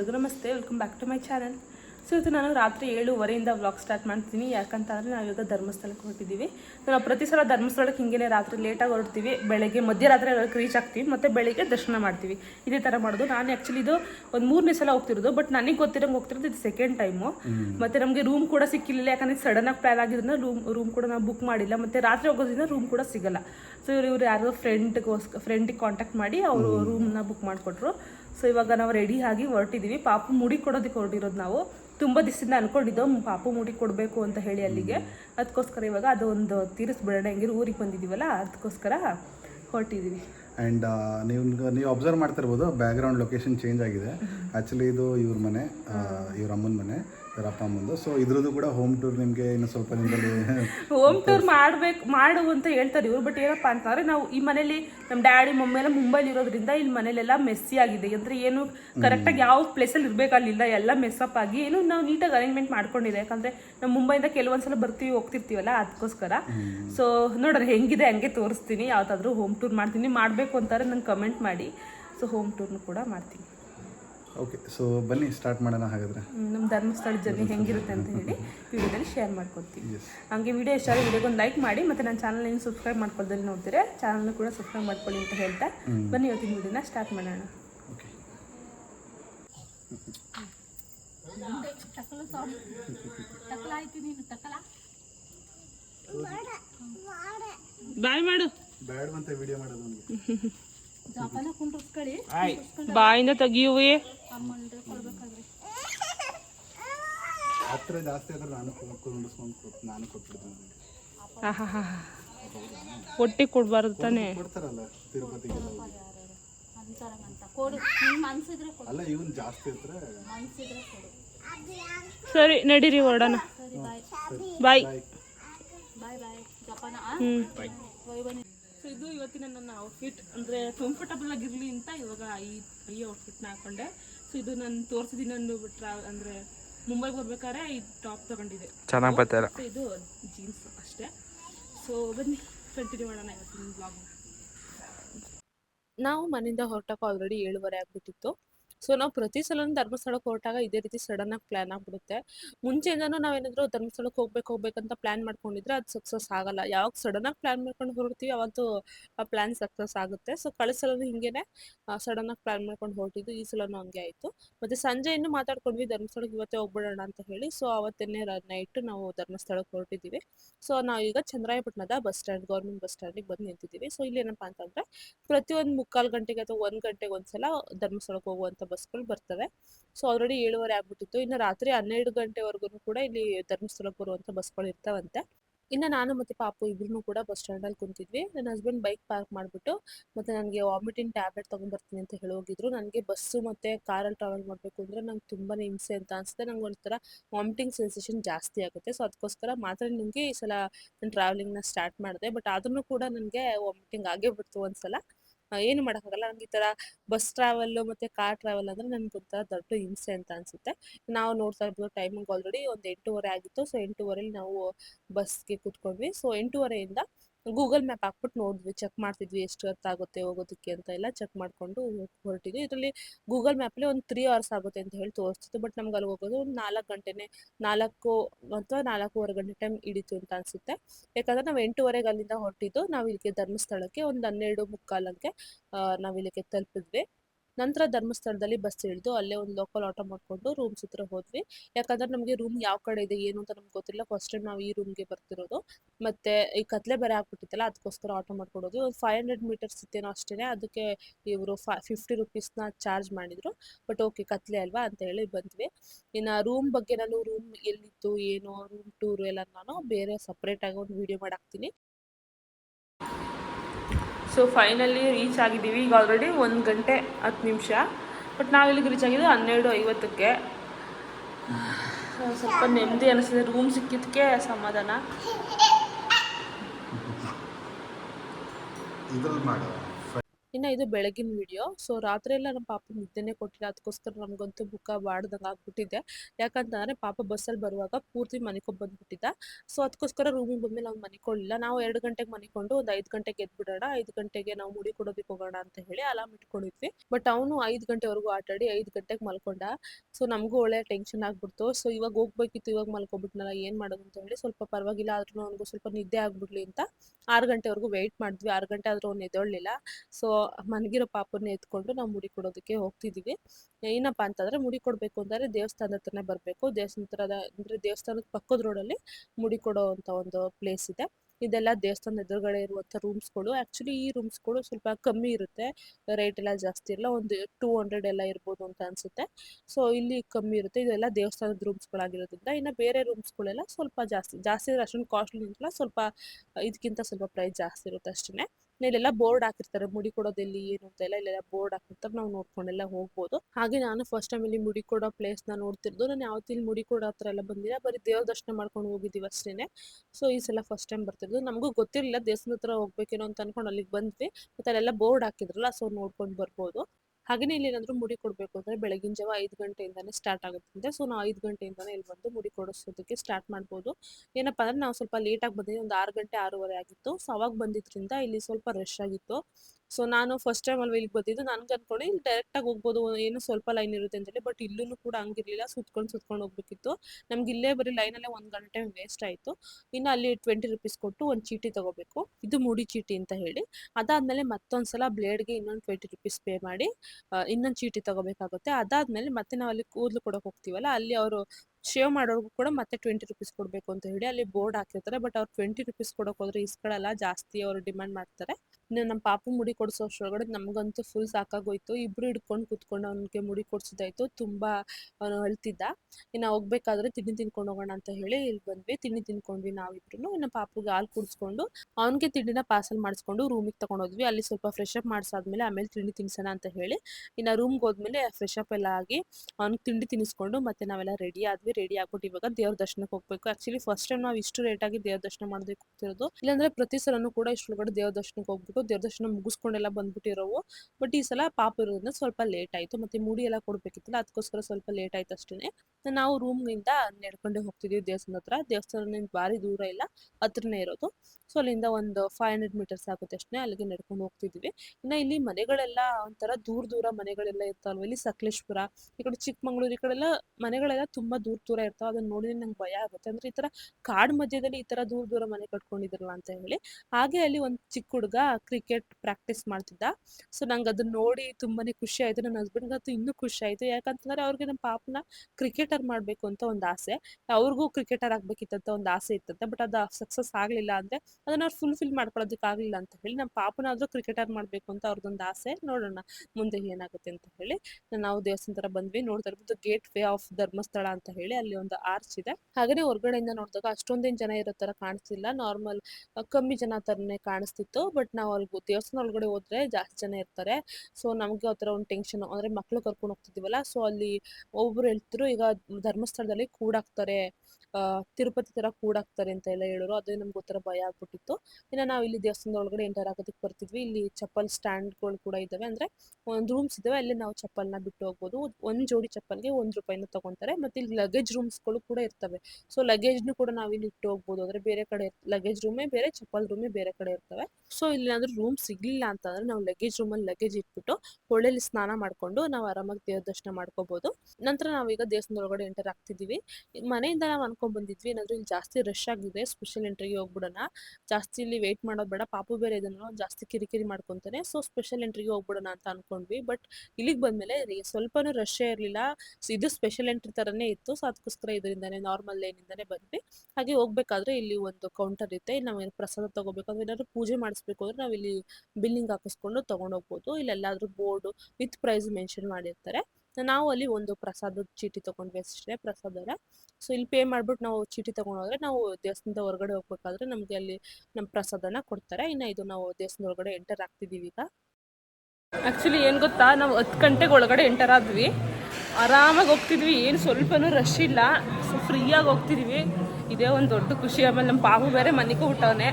ಎಲ್ಲರಿಗೂ ನಮಸ್ತೆ welcome back to my channel so ಇವತ್ತು ನಾನು ರಾತ್ರಿ ಏಳುವರೆಯಿಂದ ವ್ಲಾಗ್ ಸ್ಟಾರ್ಟ್ ಮಾಡ್ತೀನಿ. ಯಾಕಂತಂದರೆ ನಾವು ಇವಾಗ ಧರ್ಮಸ್ಥಳಕ್ಕೆ ಹೊರಟಿದ್ದೀವಿ ನಾವು ಪ್ರತಿ ಸಲ ಧರ್ಮಸ್ಥಳಕ್ಕೆ ಹಿಂಗೇನೆ ರಾತ್ರಿ ಲೇಟಾಗಿ ಹೊರಡ್ತೀವಿ ಬೆಳಗ್ಗೆ ಮಧ್ಯರಾತ್ರಿ ರೀಚ್ ಆಗ್ತೀವಿ. ಮತ್ತು ಬೆಳಗ್ಗೆ ದರ್ಶನ ಮಾಡ್ತೀವಿ. ಇದೇ ಥರ ಮಾಡೋದು. ನಾನು ಆ್ಯಕ್ಚುಲಿ ಇದು ಒಂದು ಮೂರನೇ ಸಲ ಹೋಗ್ತಿರೋದು. ಬಟ್ ನನಗೆ ಗೊತ್ತಿರೋಂಗೆ ಹೋಗ್ತಿರೋದು ಇದು ಸೆಕೆಂಡ್ ಟೈಮು ಮತ್ತು ನಮಗೆ ರೂಮ್ ಕೂಡ ಸಿಕ್ಕಿಲ್ಲ ಯಾಕಂದರೆ ಸಡನ್ನಾಗಿ ಪ್ಲ್ಯಾನ್ ಆಗಿದ್ರಿಂದ ರೂಮ್ ರೂಮ್ ಕೂಡ ನಾವು ಬುಕ್ ಮಾಡಿಲ್ಲ. ಮತ್ತು ರಾತ್ರಿ ಹೋಗೋದ್ರಿಂದ ರೂಮ್ ಕೂಡ ಸಿಗಲ್ಲ. ಸೊ ಇವ್ರು ಇವ್ರು ಯಾರೋ ಫ್ರೆಂಡ್ಗೋಸ್ಕರ ಫ್ರೆಂಡಿಗೆ ಕಾಂಟ್ಯಾಕ್ಟ್ ಮಾಡಿ ಅವರು ರೂಮ್ನ ಬುಕ್ ಮಾಡಿಕೊಟ್ರು. ಸೊ ಇವಾಗ ನಾವು ರೆಡಿ ಆಗಿ ಹೊರಟಿದ್ದೀವಿ ಪಾಪು ಮುಡಿ ಕೊಡೋದಕ್ಕೆ ಹೊರಟಿರೋದು ನಾವು. ತುಂಬ ದಿವಸದಿಂದ ಅನ್ಕೊಂಡಿದ್ದೋ ಪಾಪು ಮುಡಿ ಕೊಡಬೇಕು ಅಂತ ಹೇಳಿ ಅಲ್ಲಿಗೆ. ಅದಕ್ಕೋಸ್ಕರ ಇವಾಗ ಅದು ಒಂದು ತೀರಿಸ್ಬಿಡೋಣ. ಹೆಂಗಿರು ಊರಿಗೆ ಬಂದಿದ್ದೀವಲ್ಲ ಅದಕ್ಕೋಸ್ಕರ ಹೊರಟಿದ್ದೀವಿ ಆ್ಯಂಡ್ ನೀವು ನೀವು ಅಬ್ಸರ್ವ್ ಮಾಡ್ತಿರ್ಬೋದು ಬ್ಯಾಕ್ಗ್ರೌಂಡ್ ಲೊಕೇಶನ್ ಚೇಂಜ್ ಆಗಿದೆ. ಆ್ಯಕ್ಚುಲಿ ಇದು ಇವ್ರ ಮನೆ ಇವ್ರ ಅಮ್ಮನ ಮನೆ. ಇವ್ರ ಅಪ್ಪ ಸೊ ಇದ್ರದ್ದು ಕೂಡ ಹೋಮ್ ಟೂರ್ ನಿಮಗೆ ಇನ್ನು ಸ್ವಲ್ಪ ದಿನದಲ್ಲಿ ಹೋಮ್ ಟೂರ್ ಮಾಡ್ಬೇಕು, ಮಾಡು ಅಂತ ಹೇಳ್ತಾರೆ ಇವ್ರು ಬಟ್ ಏನಪ್ಪ ಅಂತಂದ್ರೆ ನಾವು ಈ ಮನೇಲಿ ನಮ್ಮ ಡ್ಯಾಡಿ ಮಮ್ಮಿ ಎಲ್ಲ ಮುಂಬೈಲಿ ಇರೋದ್ರಿಂದ ಇಲ್ಲಿ ಮನೇಲೆಲ್ಲ ಮೆಸ್ಸಿ ಆಗಿದೆ. ಅಂದ್ರೆ ಏನು ಕರೆಕ್ಟಾಗಿ ಯಾವ ಪ್ಲೇಸಲ್ಲಿ ಇರಬೇಕು ಅಲ್ಲಿಲ್ಲ ಎಲ್ಲ ಮೆಸ್ಸಪ್ ಆಗಿ ಏನು ನಾವು ನೀಟಾಗಿ ಅರೇಂಜ್ಮೆಂಟ್ ಮಾಡ್ಕೊಂಡಿದೆ ಯಾಕಂದ್ರೆ ನಾವು ಮುಂಬೈಯಿಂದ ಕೆಲವೊಂದ್ಸಲ ಬರ್ತೀವಿ, ಹೋಗ್ತಿರ್ತೀವಲ್ಲ, ಅದಕ್ಕೋಸ್ಕರ. ಸೊ ನೋಡ್ರಿ, ಹೆಂಗಿದೆ, ಹಂಗೆ ತೋರಿಸ್ತೀನಿ. ಯಾವ್ದಾದ್ರು ಹೋಮ್ ಟೂರ್ ಮಾಡ್ತೀನಿ, ಮಾಡಬೇಕು ಅಂತಾರೆ, ನಂಗೆ ಕಮೆಂಟ್ ಮಾಡಿ. ಸೊ ಹೋಮ್ ಟೂರ್ನು ಕೂಡ ಮಾಡ್ತೀನಿ. ಓಕೆ ಸೊ ಬನ್ನಿ ಸ್ಟಾರ್ಟ್ ಮಾಡೋಣ ಹಾಗಾದ್ರೆ. ನಮ್ಮ ಧರ್ಮಸ್ಥಳ ಜರ್ನಿ ಹೆಂಗಿರುತ್ತೆ ಅಂತ ಹೇಳಿ ವಿಡಿಯೋದಲ್ಲಿ ಶೇರ್ ಮಾಡ್ಕೊತೀವಿ ಹಂಗೆ ವಿಡಿಯೋ ಇಷ್ಟ ಆದರೆ ವಿಡಿಯೋಗೆ ಒಂದು ಲೈಕ್ ಮಾಡಿ ಮತ್ತು ನನ್ನ ಚಾನಲ್ ಏನು ಸಬ್ಸ್ಕ್ರೈಬ್ ಮಾಡ್ಕೊಳ್ದಲ್ಲಿ ನೋಡ್ತೀರಾ ಚಾನಲ್ನ ಕೂಡ ಸಬ್ಸ್ಕ್ರೈಬ್ ಮಾಡ್ಕೊಳ್ಳಿ ಅಂತ ಹೇಳ್ತಾ ಬನ್ನಿ ಇವತ್ತಿನ ವಿಡಿಯೋನ ಸ್ಟಾರ್ಟ್ ಮಾಡೋಣ. ಓಕೆ ಬಾಯ್ ಮಾಡು. ಬ್ಯಾಡ್ವಂತ ವಿಡಿಯೋ ಮಾಡೋದು ಬಾಯಿಂದ ತೆಗಿಯುವೆ. ಹತ್ತಿರ ಜಾಸ್ತಿ ಆದ್ರೆ ನಾನು ಕುಂಡಿಸ್ಕೊಂಡು ಕೊಟ್ಟು ನಾನು ಕೊಟ್ಬಿಡ್ತೀನಿ ಹೊಟ್ಟೆ ಕೊಡಬಾರ್ದು ತಾನೆ. ಕೊಡ್ತಾರಲ್ಲ ಅಲ್ಲ ಇವನ್ ಜಾಸ್ತಿ ಇದ್ರೆ ಸರಿ ನಡೀರಿ ಹೊರಡೋಣ ಬಾಯ್. ಹ್ಮ್. ಸೊ ಇದು ಇವತ್ತಿನ ನನ್ನ ಔಟ್ಫಿಟ್ ಅಂದರೆ ಕಂಫರ್ಟಬಲ್ ಆಗಿರಲಿ ಅಂತ ಇವಾಗ ಈ ಈ ಔಟ್ಫಿಟ್ನ ಹಾಕೊಂಡೆ. ಸೊ ಇದು ನಾನು ತೋರಿಸಿದ್ದೀನಿ ನಾನು ಟ್ರಾ ಅಂದರೆ ಮುಂಬೈಗೆ ಬರ್ಬೇಕಾದ್ರೆ ಈ ಟಾಪ್ ತಗೊಂಡಿದೆ ಚೆನ್ನಾಗಿ ಬರ್ತಾರ ಇದು ಜೀನ್ಸ್ ಅಷ್ಟೇ. ಸೊ ಬನ್ನಿ ಕಂಟಿನ್ಯೂ ಮಾಡೋಣ ಇವತ್ತಿನ ಬ್ಲಾಗ್ ನಾವು ಮನೆಯಿಂದ ಹೊರಟಾಗ ಆಲ್ರೆಡಿ ಏಳುವರೆ ಆಗ್ಬಿಟ್ಟಿತ್ತು. ಸೊ, ನಾವು ಪ್ರತಿ ಸಲ ಧರ್ಮಸ್ಥಳಕ್ಕೆ ಹೊರಟಾಗ ಇದೇ ರೀತಿ ಸಡನ್ ಆಗಿ ಪ್ಲಾನ್ ಆಗ್ಬಿಡುತ್ತೆ. ಮುಂಚೆಯಿಂದನೂ ನಾವೇನಾದರೂ ಧರ್ಮಸ್ಥಳಕ್ಕೆ ಹೋಗ್ಬೇಕು ಹೋಗ್ಬೇಕಂತ ಪ್ಲಾನ್ ಮಾಡ್ಕೊಂಡಿದ್ರೆ ಅದು ಸಕ್ಸಸ್ ಆಗಲ್ಲ. ಯಾವಾಗ ಸಡನ್ ಆಗಿ ಪ್ಲಾನ್ ಮಾಡ್ಕೊಂಡು ಹೊರಡ್ತೀವಿ ಅವತ್ತು ಆ ಪ್ಲಾನ್ ಸಕ್ಸಸ್ ಆಗುತ್ತೆ. ಸೊ, ಕಳೆದ ಸಲನೂ ಹಿಂಗೇನೆ ಸಡನ್ ಆಗಿ ಪ್ಲಾನ್ ಮಾಡ್ಕೊಂಡು ಹೊರಟಿದ್ದು ಈ ಸಲನೂ ಹಂಗೆ ಆಯ್ತು. ಮತ್ತೆ ಸಂಜೆ ಇನ್ನು ಮಾತಾಡ್ಕೊಂಡ್ವಿ ಧರ್ಮಸ್ಥಳಕ್ಕೆ ಇವತ್ತೇ ಹೋಗ್ಬಿಡೋಣ ಅಂತ ಹೇಳಿ. ಸೊ, ಅವತ್ತೇನೆ ನೈಟ್ ನಾವು ಧರ್ಮಸ್ಥಳಕ್ಕೆ ಹೊರಟಿದ್ದೀವಿ. ಸೊ ಈಗ ಚಂದ್ರಾಯಪಟ್ಟಣದ ಬಸ್ ಸ್ಟ್ಯಾಂಡ್, ಗೌರ್ಮೆಂಟ್ ಬಸ್ ಸ್ಟ್ಯಾಂಡಿಗೆ ಬಂದು ನಿಂತಿದ್ದೀವಿ. ಸೊ ಇಲ್ಲಿ ಏನಪ್ಪಾ ಅಂತಂದ್ರೆ ಪ್ರತಿಯೊಂದು ಮುಕ್ಕಾಲು ಗಂಟೆಗೆ ಅಥವಾ ಒಂದು ಗಂಟೆಗೆ ಒಂದ್ಸಲ ಧರ್ಮಸ್ಥಳಕ್ಕೆ ಹೋಗುವಂಥ ಬಸ್ಗಳು ಬರ್ತವೆ. ಸೊ ಆಲ್ರೆಡಿ ಏಳುವರೆ ಆಗ್ಬಿಟ್ಟಿತ್ತು. ಇನ್ನು ರಾತ್ರಿ ಹನ್ನೆರಡು ಗಂಟೆವರೆಗೂ ಕೂಡ ಇಲ್ಲಿ ಧರ್ಮಸ್ಥಳಕ್ಕೆ ಬರುವಂಥ ಬಸ್ಗಳು ಇರ್ತಾವಂತೆ. ಇನ್ನು ನಾನು ಮತ್ತೆ ಪಾಪು ಇಬ್ರು ಕೂಡ ಬಸ್ ಸ್ಟ್ಯಾಂಡಲ್ಲಿ ಕುಂತಿದ್ವಿ. ನನ್ನ ಹಸ್ಬೆಂಡ್ ಬೈಕ್ ಪಾರ್ಕ್ ಮಾಡಿಬಿಟ್ಟು ಮತ್ತೆ ನನಗೆ ವಾಮಿಟಿನ್ ಟ್ಯಾಬ್ಲೆಟ್ ತೊಗೊಂಬರ್ತೀನಿ ಅಂತ ಹೇಳಿ ಹೋಗಿದ್ರು. ನನಗೆ ಬಸ್ಸು ಮತ್ತೆ ಕಾರಲ್ಲಿ ಟ್ರಾವೆಲ್ ಮಾಡಬೇಕು ಅಂದ್ರೆ ನಂಗೆ ತುಂಬಾ ಹಿಂಸೆ ಅಂತ ಅನ್ಸುತ್ತೆ. ನಂಗೆ ಒಂಥರ ವಾಮಿಟಿಂಗ್ ಸೆನ್ಸೇಷನ್ ಜಾಸ್ತಿ ಆಗುತ್ತೆ. ಸೊ ಅದಕ್ಕೋಸ್ಕರ ಮಾತ್ರ ನಿಮಗೆ ಈ ಸಲ ನಾನು ಟ್ರಾವೆಲಿಂಗ್ನ ಸ್ಟಾರ್ಟ್ ಮಾಡಿದೆ. ಬಟ್ ಆದ್ರೂ ಕೂಡ ನನಗೆ ವಾಮಿಟಿಂಗ್ ಆಗೇ ಬಿಡ್ತು ಒಂದ್ಸಲ. ಏನು ಮಾಡೋಕ್ಕಾಗಲ್ಲ ನಂಗೆ ಈ ಥರ ಬಸ್ ಟ್ರಾವೆಲ್ ಮತ್ತು ಕಾರ್ ಟ್ರಾವೆಲ್ ಅಂದರೆ ನನಗೆ ಒಂಥರ ದೊಡ್ಡ ಹಿಂಸೆ ಅಂತ ಅನಿಸುತ್ತೆ. ನಾವು ನೋಡ್ತಾ ಇರ್ಬೋದು ಟೈಮಿಂಗ್ ಆಲ್ರೆಡಿ ಒಂದು ಎಂಟೂವರೆ ಆಗಿತ್ತು. ಸೊ ಎಂಟೂವರೆಲಿ ನಾವು ಬಸ್ಗೆ ಕೂತ್ಕೊಂಡ್ವಿ. ಸೊ ಎಂಟೂವರೆಯಿಂದ ಗೂಗಲ್ ಮ್ಯಾಪ್ ಹಾಕ್ಬಿಟ್ಟು ನೋಡಿದ್ವಿ ಚೆಕ್ ಮಾಡ್ತಿದ್ವಿ ಎಷ್ಟು ಹೊತ್ತಾಗುತ್ತೆ ಹೋಗೋದಕ್ಕೆ ಅಂತ ಎಲ್ಲ ಚೆಕ್ ಮಾಡಿಕೊಂಡು ಹೊರಟಿದ್ವಿ. ಇದರಲ್ಲಿ ಗೂಗಲ್ ಮ್ಯಾಪಲ್ಲಿ ಒಂದು ತ್ರೀ ಅವರ್ಸ್ ಆಗುತ್ತೆ ಅಂತ ಹೇಳಿ ತೋರಿಸ್ತಿತ್ತು ಬಟ್ ನಮ್ಗೆ ಅಲ್ಲಿ ಹೋಗೋದು ಒಂದು ನಾಲ್ಕು ಗಂಟೆನೇ, ನಾಲ್ಕು ಅಥವಾ ನಾಲ್ಕೂವರೆ ಗಂಟೆ ಟೈಮ್ ಹಿಡಿತು ಅಂತ ಅನಿಸುತ್ತೆ. ಯಾಕಂದರೆ ನಾವು ಎಂಟೂವರೆಗೆ ಅಲ್ಲಿಂದ ಹೊರಟಿದ್ದು, ನಾವು ಇಲ್ಲಿಗೆ ಧರ್ಮಸ್ಥಳಕ್ಕೆ ಒಂದು ಹನ್ನೆರಡು ಮುಕ್ಕಾಲಕ್ಕೆ ನಾವು ಇಲ್ಲಿಗೆ ತಲುಪಿದ್ವಿ. ನಂತರ ಧರ್ಮಸ್ಥಳದಲ್ಲಿ ಬಸ್ ಇಳಿದು ಅಲ್ಲೇ ಒಂದು ಲೋಕಲ್ ಆಟೋ ಮಾಡಿಕೊಂಡು ರೂಮ್ಸ್ ಹತ್ರ ಹೋದ್ವಿ. ಯಾಕಂದ್ರೆ ನಮಗೆ ರೂಮ್ ಯಾವ ಕಡೆ ಇದೆ, ಏನು ಅಂತ ನಮ್ಗೆ ಗೊತ್ತಿಲ್ಲ. ಫಸ್ಟ್ ಟೈಮ್ ನಾವು ಈ ರೂಮ್ಗೆ ಬರ್ತಿರೋದು. ಮತ್ತೆ ಈ ಕತ್ಲೆ ಬೇರೆ ಆಗ್ಬಿಟ್ಟಿತ್ತಲ್ಲ ಅದಕ್ಕೋಸ್ಕರ ಆಟೋ ಮಾಡ್ಕೊಡೋದು. ಒಂದು ಫೈವ್ ಹಂಡ್ರೆಡ್ ಮೀಟರ್ಸ್ ಇತ್ತೇನೋ ಅಷ್ಟೇ ಅದಕ್ಕೆ ಇವರು ಫೈ ಫಿಫ್ಟಿ ರುಪೀಸ್ನ ಚಾರ್ಜ್ ಮಾಡಿದ್ರು. ಬಟ್ ಓಕೆ ಕತ್ಲೆ ಅಲ್ವಾ ಅಂತ ಹೇಳಿ ಬಂದ್ವಿ. ಇನ್ನು ರೂಮ್ ಬಗ್ಗೆ ನಾನು ರೂಮ್ ಎಲ್ಲಿತ್ತು, ಏನು ರೂಮ್ ಟೂರು ಎಲ್ಲ ನಾನು ಬೇರೆ ಸಪ್ರೇಟಾಗಿ ಒಂದು ವಿಡಿಯೋ ಮಾಡಾಕ್ತೀನಿ ಸೊ ಫೈನಲಿ ರೀಚ್ ಆಗಿದ್ದೀವಿ. ಈಗ ಆಲ್ರೆಡಿ ಒಂದು ಗಂಟೆ ಹತ್ತು ನಿಮಿಷ. ಬಟ್ ನಾವು ಇಲ್ಲಿಗೆ ರೀಚ್ ಆಗಿದ್ದು ಹನ್ನೆರಡು ಐವತ್ತಕ್ಕೆ. ಸ್ವಲ್ಪ ನೆಮ್ಮದಿ ಅನಿಸಿದೆ ರೂಮ್ ಸಿಕ್ಕಿದ್ದಕ್ಕೆ ಸಮಾಧಾನ. ಇನ್ನು ಇದು ಬೆಳಗಿನ ವಿಡಿಯೋ ಸೊ ರಾತ್ರಿ ಎಲ್ಲ ನಮ್ಮ ಪಾಪ ನಿದ್ದೆನೆ ಕೊಟ್ಟಿಲ್ಲ. ಅದಕ್ಕೋಸ್ಕರ ನಮಗಂತೂ ಬುಕ್ಕ ಬಾಡ್ದಂಗೆ ಆಗ್ಬಿಟ್ಟಿದೆ. ಯಾಕಂತಂದರೆ ಪಾಪ ಬಸ್ಸಲ್ಲಿ ಬರುವಾಗ ಪೂರ್ತಿ ಮನೆಗೆ ಬಂದ್ಬಿಟ್ಟಿದ್ದ. ಸೊ ಅದಕ್ಕೋಸ್ಕರ ರೂಮಿಗೆ ಬಂದ್ಮೇಲೆ ನಾವು ಮನಿಕೊಳ್ಳಿಲ್ಲ ನಾವು ಎರಡು ಗಂಟೆಗೆ ಮನಿಕೊಂಡು ಒಂದು ಐದು ಗಂಟೆಗೆ ಎದ್ಬಿಡೋಣ, ಐದು ಗಂಟೆಗೆ ನಾವು ಮುಡಿ ಕೊಡೋದಕ್ಕೆ ಹೋಗೋಣ ಅಂತ ಹೇಳಿ ಅಲಾರ್ಮ್ ಇಟ್ಕೊಂಡಿದ್ವಿ. ಬಟ್ ಅವನು ಐದು ಗಂಟೆವರೆಗೂ ಆಟಾಡಿ ಐದು ಗಂಟೆಗೆ ಮಲ್ಕೊಂಡ. ಸೊ ನಮಗೂ ಒಳ್ಳೆ ಟೆನ್ಷನ್ ಆಗ್ಬಿಡ್ತು. ಸೊ ಇವಾಗ ಹೋಗ್ಬೇಕಿತ್ತು, ಇವಾಗ ಮಲ್ಕೊಬಿಟ್ನಲ್ಲ, ಏನು ಮಾಡೋದು ಅಂತ ಹೇಳಿ ಸ್ವಲ್ಪ ಪರವಾಗಿಲ್ಲ, ಆದ್ರೂ ಅವನಿಗೂ ಸ್ವಲ್ಪ ನಿದ್ದೆ ಆಗ್ಬಿಡ್ಲಿ ಅಂತ ಆರು ಗಂಟೆವರೆಗೂ ವೆಯ್ಟ್ ಮಾಡಿದ್ವಿ. ಆರು ಗಂಟೆ ಆದ್ರೂ ಅವ್ನು ಎದೊಳ್ಳಿಲ್ಲ ಸೊ ಮನಗಿರೋ ಪಾಪನ್ನ ಎತ್ಕೊಂಡು ನಾವು ಮುಡಿ ಕೊಡೋದಕ್ಕೆ ಹೋಗ್ತಿದ್ದೀವಿ ಏನಪ್ಪ ಅಂತಂದ್ರೆ ಮುಡಿ ಕೊಡಬೇಕು ಅಂತಂದ್ರೆ ದೇವಸ್ಥಾನದ ಹತ್ರನೇ ಬರಬೇಕು. ದೇವಸ್ಥಾನ ಅಂದ್ರೆ ಅಂದರೆ ದೇವಸ್ಥಾನದ ಪಕ್ಕದ ರೋಡಲ್ಲಿ ಮುಡಿ ಕೊಡೋ ಅಂತ ಒಂದು ಪ್ಲೇಸ್ ಇದೆ. ಇದೆಲ್ಲ ದೇವಸ್ಥಾನದ ಎದುರುಗಡೆ ಇರುವಂಥ ರೂಮ್ಸ್ಗಳು. ಆಕ್ಚುಲಿ ಈ ರೂಮ್ಸ್ಗಳು ಸ್ವಲ್ಪ ಕಮ್ಮಿ ಇರುತ್ತೆ. ರೇಟ್ ಎಲ್ಲ ಜಾಸ್ತಿ ಇರಲ್ಲ ಒಂದು ಟೂ ಹಂಡ್ರೆಡ್ ಎಲ್ಲ ಇರ್ಬೋದು ಅಂತ ಅನ್ಸುತ್ತೆ. ಸೊ ಇಲ್ಲಿ ಕಮ್ಮಿ ಇರುತ್ತೆ. ಇದೆಲ್ಲ ದೇವಸ್ಥಾನದ ರೂಮ್ಸ್ಗಳಾಗಿರೋದ್ರಿಂದ. ಇನ್ನು ಬೇರೆ ರೂಮ್ಸ್ಗಳೆಲ್ಲ ಸ್ವಲ್ಪ ಜಾಸ್ತಿ ಜಾಸ್ತಿ ಅಂದ್ರೆ ಅಷ್ಟೊಂದು ಕಾಸ್ಟ್ಲಿ ಇರಲ್ಲ ಸ್ವಲ್ಪ ಇದಕ್ಕಿಂತ ಸ್ವಲ್ಪ ಪ್ರೈಸ್ ಜಾಸ್ತಿ ಇರುತ್ತೆ ಅಷ್ಟೇ ಇಲ್ಲೆಲ್ಲ ಬೋರ್ಡ್ ಹಾಕಿರ್ತಾರೆ, ಮುಡಿ ಕೊಡೋದೆಲ್ಲಿ, ಏನು ಅಂತ ಎಲ್ಲ ಇಲ್ಲೆಲ್ಲ ಬೋರ್ಡ್ ಹಾಕಿರ್ತಾರೆ, ನಾವು ನೋಡ್ಕೊಂಡೆಲ್ಲ ಹೋಗ್ಬೋದು. ಹಾಗೆ ನಾನು ಫಸ್ಟ್ ಟೈಮ್ ಇಲ್ಲಿ ಮುಡಿ ಕೊಡೋ ಪ್ಲೇಸ್ನ ನೋಡ್ತಿರೋದು, ನಾನು ಯಾವತ್ತು ಇಲ್ಲಿ ಮುಡಿ ಕೊಡೋ ಹತ್ರ ಎಲ್ಲ ಬಂದಿಲ್ಲ, ಬರೀ ದೇವ್ರ ದರ್ಶನ ಮಾಡ್ಕೊಂಡು ಹೋಗಿದ್ದೀವಿ ಅಷ್ಟೇನೆ. ಸೊ ಈ ಸಲ ಫಸ್ಟ್ ಟೈಮ್ ಬರ್ತಿರೋದು. ನಮಗೂ ಗೊತ್ತಿರಲಿಲ್ಲ ದೇವಸ್ಥಾನದ ಹತ್ರ ಹೋಗ್ಬೇಕೇನೋ ಅಂತ ಅನ್ಕೊಂಡು ಅಲ್ಲಿಗೆ ಬಂದ್ವಿ. ಮತ್ತೆ ಅಲ್ಲೆಲ್ಲ ಬೋರ್ಡ್ ಹಾಕಿದ್ರಲ್ಲ ಸೊ ನೋಡ್ಕೊಂಡು ಬರ್ಬೋದು. ಹಾಗೆಯೇ ಇಲ್ಲಿ ಏನಾದ್ರು ಮುಡಿ ಕೊಡಬೇಕು ಅಂದ್ರೆ ಬೆಳಗಿನ ಜಾವ ಐದು ಗಂಟೆಯಿಂದನೇ ಸ್ಟಾರ್ಟ್ ಆಗುತ್ತೆ ಸೊ ನಾವು ಐದು ಗಂಟೆಯಿಂದನೇ ಇಲ್ಲಿ ಬಂದು ಮುಡಿ ಕೊಡಿಸೋದಕ್ಕೆ ಸ್ಟಾರ್ಟ್ ಮಾಡ್ಬೋದು. ಏನಪ್ಪ ಅಂದ್ರೆ ನಾವು ಸ್ವಲ್ಪ ಲೇಟಾಗಿ ಬಂದಿದ್ವಿ, ಒಂದು ಆರು ಗಂಟೆ ಆರೂವರೆ ಆಗಿತ್ತು. ಸೊ ಅವಾಗ ಬಂದಿದ್ರಿಂದ ಇಲ್ಲಿ ಸ್ವಲ್ಪ ರಶ್ ಆಗಿತ್ತು. ಸೊ ನಾನು ಫಸ್ಟ್ ಟೈಮ್ ಅಲ್ವಾ ಇಲ್ಲಿಗೆ ಬಂದಿದ್ದು ನನ್ಗೆ ಅನ್ಕೊಂಡು ಇಲ್ಲಿ ಡೈರೆಕ್ಟಾಗಿ ಹೋಗ್ಬೋದು, ಏನು ಸ್ವಲ್ಪ ಲೈನ್ ಇರುತ್ತೆ ಅಂತೇಳಿ ಬಟ್ ಇಲ್ಲೂ ಕೂಡ ಹಂಗಿರಲಿಲ್ಲ, ಸುತ್ಕೊಂಡು ಸುತ್ಕೊಂಡು ಹೋಗ್ಬೇಕಿತ್ತು. ನಮ್ಗೆ ಇಲ್ಲೇ ಬರೀ ಲೈನಲ್ಲೇ ಒಂದು ಗಂಟೆ ವೇಸ್ಟ್ ಆಯಿತು. ಇನ್ನು ಅಲ್ಲಿ ಟ್ವೆಂಟಿ ರುಪೀಸ್ ಕೊಟ್ಟು ಒಂದು ಚೀಟಿ ತಗೋಬೇಕು. ಇದು ಮುಡಿ ಚೀಟಿ ಅಂತ ಹೇಳಿ. ಅದಾದಮೇಲೆ ಮತ್ತೊಂದ್ಸಲ ಬ್ಲೇಡ್ಗೆ ಇನ್ನೊಂದು ಟ್ವೆಂಟಿ ರುಪೀಸ್ ಪೇ ಮಾಡಿ ಇನ್ನೊಂದು ಚೀಟಿ ತಗೋಬೇಕಾಗುತ್ತೆ. ಅದಾದಮೇಲೆ ಮತ್ತೆ ನಾವು ಅಲ್ಲಿ ಕೂದಲು ಕೊಡೋಕೆ ಹೋಗ್ತೀವಲ್ಲ, ಅಲ್ಲಿ ಅವರು ಶೇವ್ ಮಾಡೋರ್ಗು ಕೂಡ ಮತ್ತೆ ಟ್ವೆಂಟಿ ರುಪೀಸ್ ಕೊಡಬೇಕು ಅಂತ ಹೇಳಿ ಅಲ್ಲಿ ಬೋರ್ಡ್ ಹಾಕಿರ್ತಾರೆ. ಬಟ್ ಅವ್ರು ಟ್ವೆಂಟಿ ರುಪೀಸ್ ಕೊಡೋಕೆ ಹೋದ್ರೆ ಇಸ್ಕೊಳ್ಳಲ್ಲ ಜಾಸ್ತಿ ಅವರು ಡಿಮ್ಯಾಂಡ್ ಮಾಡ್ತಾರೆ. ಇನ್ನು ನಮ್ಮ ಪಾಪು ಮುಡಿ ಕೊಡಿಸೋ ನಮಗಂತೂ ಫುಲ್ ಸಾಕಾಗೋಯ್ತು. ಇಬ್ರು ಹಿಡ್ಕೊಂಡು ಕೂತ್ಕೊಂಡು ಅವನಿಗೆ ಮುಡಿ ಕೊಡಿಸಿದಾಯ್ತು ತುಂಬ, ಅವನು ಅಳ್ತಿದ್ದ ಇನ್ನು ಹೋಗ್ಬೇಕಾದ್ರೆ ತಿಂಡಿ ತಿನ್ಕೊಂಡು ಹೋಗೋಣ ಅಂತ ಹೇಳಿ ಇಲ್ಲಿ ಬಂದ್ವಿ. ತಿಂಡಿ ತಿನ್ಕೊಂಡ್ವಿ ನಾವಿಬ್ರು ಇನ್ನು ಪಾಪುಗೆ ಹಾಲು ಕುಡಿಸ್ಕೊಂಡು ಅವನಿಗೆ ತಿಂಡಿನ ಪಾರ್ಸಲ್ ಮಾಡಿಸ್ಕೊಂಡು ರೂಮಿಗೆ ತಗೊಂಡೋದ್ವಿ ಅಲ್ಲಿ ಸ್ವಲ್ಪ ಫ್ರೆಶ್ ಅಪ್ ಮಾಡಿಸಾದ್ಮೇಲೆ ಆಮೇಲೆ ತಿಂಡಿ ತಿನ್ಸೋಣ ಅಂತ ಹೇಳಿ ಇನ್ನು ರೂಮ್ಗೆ ಹೋದ್ಮೇಲೆ ಫ್ರೆಶ್ ಅಪ್ ಎಲ್ಲ ಆಗಿ ಅವ್ನಿಗೆ ತಿಂಡಿ ತಿನ್ನಿಸ್ಕೊಂಡು ಮತ್ತೆ ನಾವೆಲ್ಲ ರೆಡಿ ಆದ್ವಿ. ರೆಡಿ ಆಗ್ಬಿಟ್ಟು ಇವಾಗ ದೇವ್ರ ದರ್ಶನಕ್ಕೆ ಹೋಗ್ಬೇಕು. ಆಕ್ಚುಲಿ ಫಸ್ಟ್ ಟೈಮ್ ನಾವು ಇಷ್ಟು ಲೇಟಾಗಿ ದೇವ್ರ ದರ್ಶನ ಮಾಡೋದಕ್ಕೆ ಹೋಗ್ತಿರೋದು. ಇಲ್ಲಾಂದ್ರೆ ಪ್ರತಿ ಸಲನೂ ಕೂಡ ಇಷ್ಟೊಳಗಡೆ ದೇವ್ರ ದರ್ಶನಕ್ಕೆ ದೇವ್ರ ದರ್ಶನ ಮುಗಿಸ್ಕೊಂಡೆಲ್ಲ ಬಂದ್ಬಿಟ್ಟಿರೋವು. ಬಟ್ ಈ ಸಲ ಪಾಪ ಇರೋದ್ರಿಂದ ಸ್ವಲ್ಪ ಲೇಟ್ ಆಯಿತು. ಮತ್ತೆ ಮೂಡಿ ಎಲ್ಲ ಕೊಡ್ಬೇಕಿತ್ತಲ್ಲ, ಅದಕ್ಕೋಸ್ಕರ ಸ್ವಲ್ಪ ಲೇಟ್ ಆಯ್ತು ಅಷ್ಟೇ ನಾವು ರೂಮ್ನಿಂದ ನಡ್ಕೊಂಡೇ ಹೋಗ್ತಿದ್ದೀವಿ ದೇವಸ್ಥಾನ ಹತ್ರ. ದೇವಸ್ಥಾನದಿಂದ ಭಾರಿ ದೂರ ಇಲ್ಲ, ಹತ್ರನೇ ಇರೋದು. ಸೊ, ಅಲ್ಲಿಂದ ಒಂದು ಫೈವ್ ಹಂಡ್ರೆಡ್ ಮೀಟರ್ಸ್ ಆಗುತ್ತೆ ಅಷ್ಟೇ. ಅಲ್ಲಿಗೆ ನಡ್ಕೊಂಡು ಹೋಗ್ತಿದ್ವಿ. ಇನ್ನು ಇಲ್ಲಿ ಮನೆಗಳೆಲ್ಲ ಒಂಥರ ದೂರ ದೂರ ಮನೆಗಳೆಲ್ಲ ಇರ್ತಾವಲ್ವ? ಇಲ್ಲಿ ಸಕಲೇಶ್ಪುರ, ಈ ಕಡೆ ಚಿಕ್ಕಮಂಗ್ಳೂರು, ಈ ಕಡೆ ಎಲ್ಲ ಮನೆಗಳೆಲ್ಲ ತುಂಬ ದೂರ ದೂರ ಇರ್ತಾವ. ಅದನ್ನ ನೋಡಿದ್ರೆ ನಂಗೆ ಭಯ ಆಗುತ್ತೆ. ಅಂದ್ರೆ ಈ ತರ ಕಾಡು ಮಧ್ಯದಲ್ಲಿ ಈ ತರ ದೂರ ದೂರ ಮನೆ ಕಟ್ಕೊಂಡಿದ್ರಲ್ಲ ಅಂತ ಹೇಳಿ. ಹಾಗೆ ಅಲ್ಲಿ ಒಂದು ಚಿಕ್ಕ ಹುಡುಗ ಕ್ರಿಕೆಟ್ ಪ್ರಾಕ್ಟೀಸ್ ಮಾಡ್ತಿದ್ದ. ಸೊ ನಂಗೆ ಅದನ್ನ ನೋಡಿ ತುಂಬಾನೇ ಖುಷಿ ಆಯ್ತು. ನನ್ನ ಹಸ್ಬೆಂಡ್ಗಂತೂ ಇನ್ನೂ ಖುಷಿ ಆಯ್ತು. ಯಾಕಂತಂದ್ರೆ ಅವ್ರಿಗೆ ನಮ್ಮ ಪಾಪನ ಕ್ರಿಕೆಟರ್ ಮಾಡಬೇಕು ಅಂತ ಒಂದು ಆಸೆ. ಅವ್ರಿಗೂ ಕ್ರಿಕೆಟರ್ ಆಗ್ಬೇಕಿತ್ತಂತ ಒಂದು ಆಸೆ ಇತ್ತಂತೆ. ಬಟ್ ಅದು ಸಕ್ಸಸ್ ಆಗಲಿಲ್ಲ ಅಂದ್ರೆ ಅದನ್ನ ಅವ್ರು ಫುಲ್ಫಿಲ್ ಮಾಡ್ಕೊಳ್ಳೋದಕ್ಕೆ ಆಗಲಿಲ್ಲ ಅಂತ ಹೇಳಿ ನಮ್ಮ ಪಾಪನಾದರೂ ಕ್ರಿಕೆಟರ್ ಮಾಡಬೇಕು ಅಂತ ಅವ್ರದ್ದೊಂದು ಆಸೆ. ನೋಡೋಣ ಮುಂದೆ ಏನಾಗುತ್ತೆ ಅಂತ ಹೇಳಿ ನಾವು ದೇವಸ್ಥಾನ ತರ ಬಂದ್ವಿ. ನೋಡ್ತಾ ಇರ್ಬೋದು ಗೇಟ್ ವೇ ಆಫ್ ಧರ್ಮಸ್ಥಳ ಅಂತ ಹೇಳಿ ಅಲ್ಲಿ ಒಂದು ಆರ್ಚ್ ಇದೆ. ಹಾಗೇನೆ ಹೊರಗಡೆಯಿಂದ ನೋಡಿದಾಗ ಅಷ್ಟೊಂದೇನು ಜನ ಇರೋ ತರ ಕಾಣಿಸ್ತಿಲ್ಲ. ನಾರ್ಮಲ್ ಕಮ್ಮಿ ಜನ ತರನೇ ಕಾಣಿಸ್ತಿತ್ತು. ಬಟ್ ನಾವು ಅಲ್ಲಿ ದೇವಸ್ಥಾನ ಒಳಗಡೆ ಹೋದ್ರೆ ಜಾಸ್ತಿ ಜನ ಇರ್ತಾರೆ. ಸೊ ನಮಗೆ ಆ ಥರ ಒಂದು ಟೆನ್ಷನ್ ಅಂದ್ರೆ ಮಕ್ಳು ಕರ್ಕೊಂಡು ಹೋಗ್ತಿದ್ದೀವಲ್ಲ ಸೊ ಅಲ್ಲಿ ಒಬ್ರು ಹೇಳ್ತಿದ್ರು, ಈಗ ಧರ್ಮಸ್ಥಳದಲ್ಲಿ ಕೂಡಾಕ್ತಾರೆ. ತಿರುಪತಿ ತರ ಕೂಡಾಕ್ತಾರೆ ಅಂತ ಎಲ್ಲ ಹೇಳೋರು. ಅದೇ ನಮ್ಗೆ ಒಂಥರ ಭಯ ಆಗ್ಬಿಟ್ಟಿತ್ತು. ಇನ್ನು ನಾವು ಇಲ್ಲಿ ದೇವಸ್ಥಾನದ ಒಳಗಡೆ ಎಂಟರ್ ಆಗೋದಕ್ಕೆ ಬರ್ತಿದ್ವಿ. ಇಲ್ಲಿ ಚಪ್ಪಲ್ ಸ್ಟ್ಯಾಂಡ್ಗಳು ಕೂಡ ಇದಾವೆ. ಅಂದ್ರೆ ಒಂದು ರೂಮ್ಸ್ ಇದಾವೆ. ಅಲ್ಲಿ ನಾವು ಚಪ್ಪಲ್ನ ಬಿಟ್ಟು ಹೋಗ್ಬೋದು. ಒಂದು ಜೋಡಿ ಚಪ್ಪಲ್ಗೆ ಒಂದು ರೂಪಾಯಿನ ತಗೊಂತಾರೆ. ಮತ್ತೆ ಇಲ್ಲಿ ಲಗೇಜ್ ರೂಮ್ಸ್ಗಳು ಕೂಡ ಇರ್ತವೆ. ಸೊ ಲಗೇಜ್ನು ಕೂಡ ನಾವು ಇಲ್ಲಿ ಇಟ್ಟು ಹೋಗ್ಬೋದು. ಅಂದ್ರೆ ಬೇರೆ ಕಡೆ ಲಗೇಜ್ ರೂಮೇ ಬೇರೆ, ಚಪ್ಪಲ್ ರೂಮೇ ಬೇರೆ ಕಡೆ ಇರ್ತವೆ. ಸೊ ಇಲ್ಲಿ ಏನಾದ್ರೂ ರೂಮ್ ಸಿಗ್ಲಿಲ್ಲ ಅಂತಂದ್ರೆ ನಾವು ಲಗೇಜ್ ರೂಮಲ್ಲಿ ಲಗೇಜ್ ಇಟ್ಬಿಟ್ಟು ಹೊಳೆಯಲ್ಲಿ ಸ್ನಾನ ಮಾಡ್ಕೊಂಡು ನಾವು ಆರಾಮಾಗಿ ದೇವ್ರ ದರ್ಶನ ಮಾಡ್ಕೋಬಹುದು ನಂತರ ನಾವೀಗ ದೇವಸ್ಥಾನದ ಒಳಗಡೆ ಎಂಟರ್ ಆಗ್ತಿದೀವಿ ಮನೆಯಿಂದ ನಾವು ಅನ್ಕೊಂಡ್ ಬಂದಿದ್ವಿ. ಏನಾದ್ರು ಇಲ್ಲಿ ಜಾಸ್ತಿ ರಶ್ ಆಗಿದೆ ಸ್ಪೆಷಲ್ ಎಂಟ್ರಿಗೆ ಹೋಗ್ಬಿಡೋಣ. ಜಾಸ್ತಿ ಇಲ್ಲಿ ವೇಟ್ ಮಾಡೋದು ಬೇಡ, ಪಾಪು ಬೇರೆ ಇದನ್ನು ಜಾಸ್ತಿ ಕಿರಿಕಿರಿ ಮಾಡ್ಕೊಂತಾನೆ. ಸೊ ಸ್ಪೆಷಲ್ ಎಂಟ್ರಿಗೆ ಹೋಗ್ಬಿಡೋಣ ಅಂತ ಅನ್ಕೊಂಡ್ವಿ. ಬಟ್ ಇಲ್ಲಿಗೆ ಬಂದ್ಮೇಲೆ ಸ್ವಲ್ಪನೂ ರಶ್ಶೇ ಇರಲಿಲ್ಲ. ಇದು ಸ್ಪೆಷಲ್ ಎಂಟ್ರಿ ತರನೇ ಇತ್ತು. ಸೊ ಅದಕ್ಕೋಸ್ಕರ ಇದರಿಂದಾನೆ ನಾರ್ಮಲ್ ಲೈನಿಂದಾನೆ ಬಂದ್ವಿ. ಹಾಗೆ ಹೋಗ್ಬೇಕಾದ್ರೆ ಇಲ್ಲಿ ಒಂದು ಕೌಂಟರ್ ಇದೆ ನಾವೇನು ನಾವು ಪ್ರಸಾದ ತಗೋಬೇಕಾದ್ರೆ ಏನಾದ್ರು ಪೂಜೆ ಮಾಡಿಸ್ಬೇಕು ಅಂದ್ರೆ ನಾವು ಇಲ್ಲಿ ಬಿಲ್ಲಿಂಗ್ ಹಾಕಿಸ್ಕೊಂಡು ತಗೊಂಡೋಗ್ಬೋದು ಇಲ್ಲೆಲ್ಲಾದ್ರೂ ಬೋರ್ಡ್ ವಿತ್ ಪ್ರೈಸ್ ಮೆನ್ಷನ್ ಮಾಡಿರ್ತಾರೆ. ನಾವು ಅಲ್ಲಿ ಒಂದು ಪ್ರಸಾದದ ಚೀಟಿ ತಗೊಂಡ್ವಿ ಅಷ್ಟೇ ಪ್ರಸಾದನ ಸೊ ಇಲ್ಲಿ ಪೇ ಮಾಡ್ಬಿಟ್ಟು ನಾವು ಚೀಟಿ ತಗೊಂಡೋದ್ರೆ ನಾವು ದೇವಸ್ಥಾನದ ಹೊರಗಡೆ ಹೋಗ್ಬೇಕಾದ್ರೆ ನಮಗೆ ಅಲ್ಲಿ ನಮ್ಮ ಪ್ರಸಾದನ ಕೊಡ್ತಾರೆ. ಇನ್ನು ಇದು ನಾವು ದೇವಸ್ಥಾನದ ಒಳಗಡೆ ಎಂಟರ್ ಆಗ್ತಿದ್ದೀವಿ ಈಗ. ಆ್ಯಕ್ಚುಲಿ ಏನು ಗೊತ್ತಾ? ನಾವು ಹತ್ತು ಗಂಟೆಗೆ ಒಳಗಡೆ ಎಂಟರ್ ಆದ್ವಿ. ಆರಾಮಾಗಿ ಹೋಗ್ತಿದ್ವಿ, ಏನು ಸ್ವಲ್ಪನೂ ರಶ್ ಇಲ್ಲ. ಸೊ ಫ್ರೀಯಾಗಿ ಹೋಗ್ತಿದ್ವಿ. ಇದೇ ಒಂದು ದೊಡ್ಡ ಖುಷಿ. ಆಮೇಲೆ ನಮ್ಮ ಪಾಪು ಬೇರೆ ಮನೆಗೆ ಬಿಟ್ಟವನೆ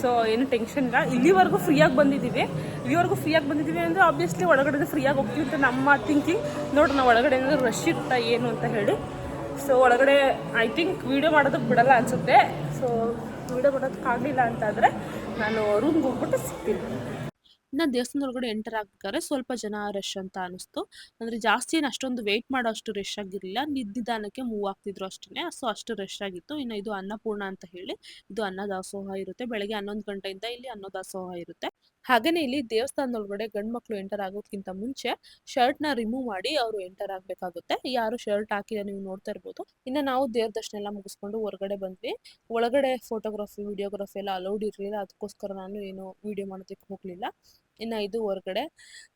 ಸೊ ಏನು ಟೆನ್ಷನ್ ಇಲ್ಲ. ಇಲ್ಲಿವರೆಗೂ ಫ್ರೀಯಾಗಿ ಬಂದಿದ್ದೀವಿ. ಇಲ್ಲಿವರೆಗೂ ಫ್ರೀಯಾಗಿ ಬಂದಿದ್ದೀವಿ ಅಂದರೆ ಆಬ್ವಿಯಸ್ಲಿ ಒಳಗಡೆ ಫ್ರೀಯಾಗಿ ಹೋಗ್ತೀವಿ ಅಂತ ನಮ್ಮ ಥಿಂಕಿಂಗ್ ನೋಡಿ, ನಾವು ಒಳಗಡೆ ಏನಾದರೂ ರಶ್ ಇರ್ತಾ ಏನು ಅಂತ ಹೇಳಿ. ಸೊ ಒಳಗಡೆ ಐ ಥಿಂಕ್ ವೀಡಿಯೋ ಮಾಡೋದಕ್ಕೆ ಬಿಡಲ್ಲ ಅನಿಸುತ್ತೆ. ಸೊ ವೀಡಿಯೋ ಮಾಡೋದಕ್ಕಾಗಲಿಲ್ಲ ಅಂತಾದರೆ ಅಂತಂದರೆ ನಾನು ರೂಮ್ಗೆ ಹೋಗ್ಬಿಟ್ಟು ಸಿಗ್ತೀನಿ. ಇನ್ನು ದೇವಸ್ಥಾನದ ಒಳಗಡೆ ಎಂಟರ್ ಆಗ್ಬೇಕಾದ್ರೆ ಸ್ವಲ್ಪ ಜನ ರಶ್ ಅಂತ ಅನಿಸ್ತು. ಅಂದ್ರೆ ಜಾಸ್ತಿ ಏನು ಅಷ್ಟೊಂದು ವೆಯ್ಟ್ ಮಾಡೋ ಅಷ್ಟು ರಶ್ ಆಗಿರಲಿಲ್ಲ. ನಿದ್ದಿದಾನಕ್ಕೆ ಮೂವ್ ಆಗ್ತಿದ್ರು ಅಷ್ಟೇ ಸೊ ಅಷ್ಟು ರಶ್ ಆಗಿತ್ತು. ಇನ್ನು ಇದು ಅನ್ನಪೂರ್ಣ ಅಂತ ಹೇಳಿ. ಇದು ಅನ್ನದಾಸೋಹ ಇರುತ್ತೆ. ಬೆಳಗ್ಗೆ ಹನ್ನೊಂದು ಗಂಟೆಯಿಂದ ಇಲ್ಲಿ ಅನ್ನದಾಸೋಹ ಇರುತ್ತೆ. ಹಾಗೇನೆ ಇಲ್ಲಿ ದೇವಸ್ಥಾನದೊಳಗಡೆ ಗಂಡು ಮಕ್ಕಳು ಎಂಟರ್ ಆಗೋದ್ಕಿಂತ ಮುಂಚೆ ಶರ್ಟ್ನ ರಿಮೂವ್ ಮಾಡಿ ಅವರು ಎಂಟರ್ ಆಗ್ಬೇಕಾಗುತ್ತೆ. ಯಾರು ಶರ್ಟ್ ಹಾಕಿದ ನೀವು ನೋಡ್ತಾ ಇರ್ಬೋದು. ಇನ್ನು ನಾವು ದೇವ್ರ ದರ್ಶನ ಎಲ್ಲ ಮುಗಿಸ್ಕೊಂಡು ಹೊರಗಡೆ ಬಂದ್ವಿ. ಒಳಗಡೆ ಫೋಟೋಗ್ರಫಿ ವಿಡಿಯೋಗ್ರಫಿ ಎಲ್ಲ ಅಲೌಡ್ ಇರಲಿಲ್ಲ. ಅದಕ್ಕೋಸ್ಕರ ನಾನು ಏನು ವಿಡಿಯೋ ಮಾಡೋದಕ್ಕೆ ಹೋಗಲಿಲ್ಲ. ಇನ್ನು ಇದು ಹೊರಗಡೆ.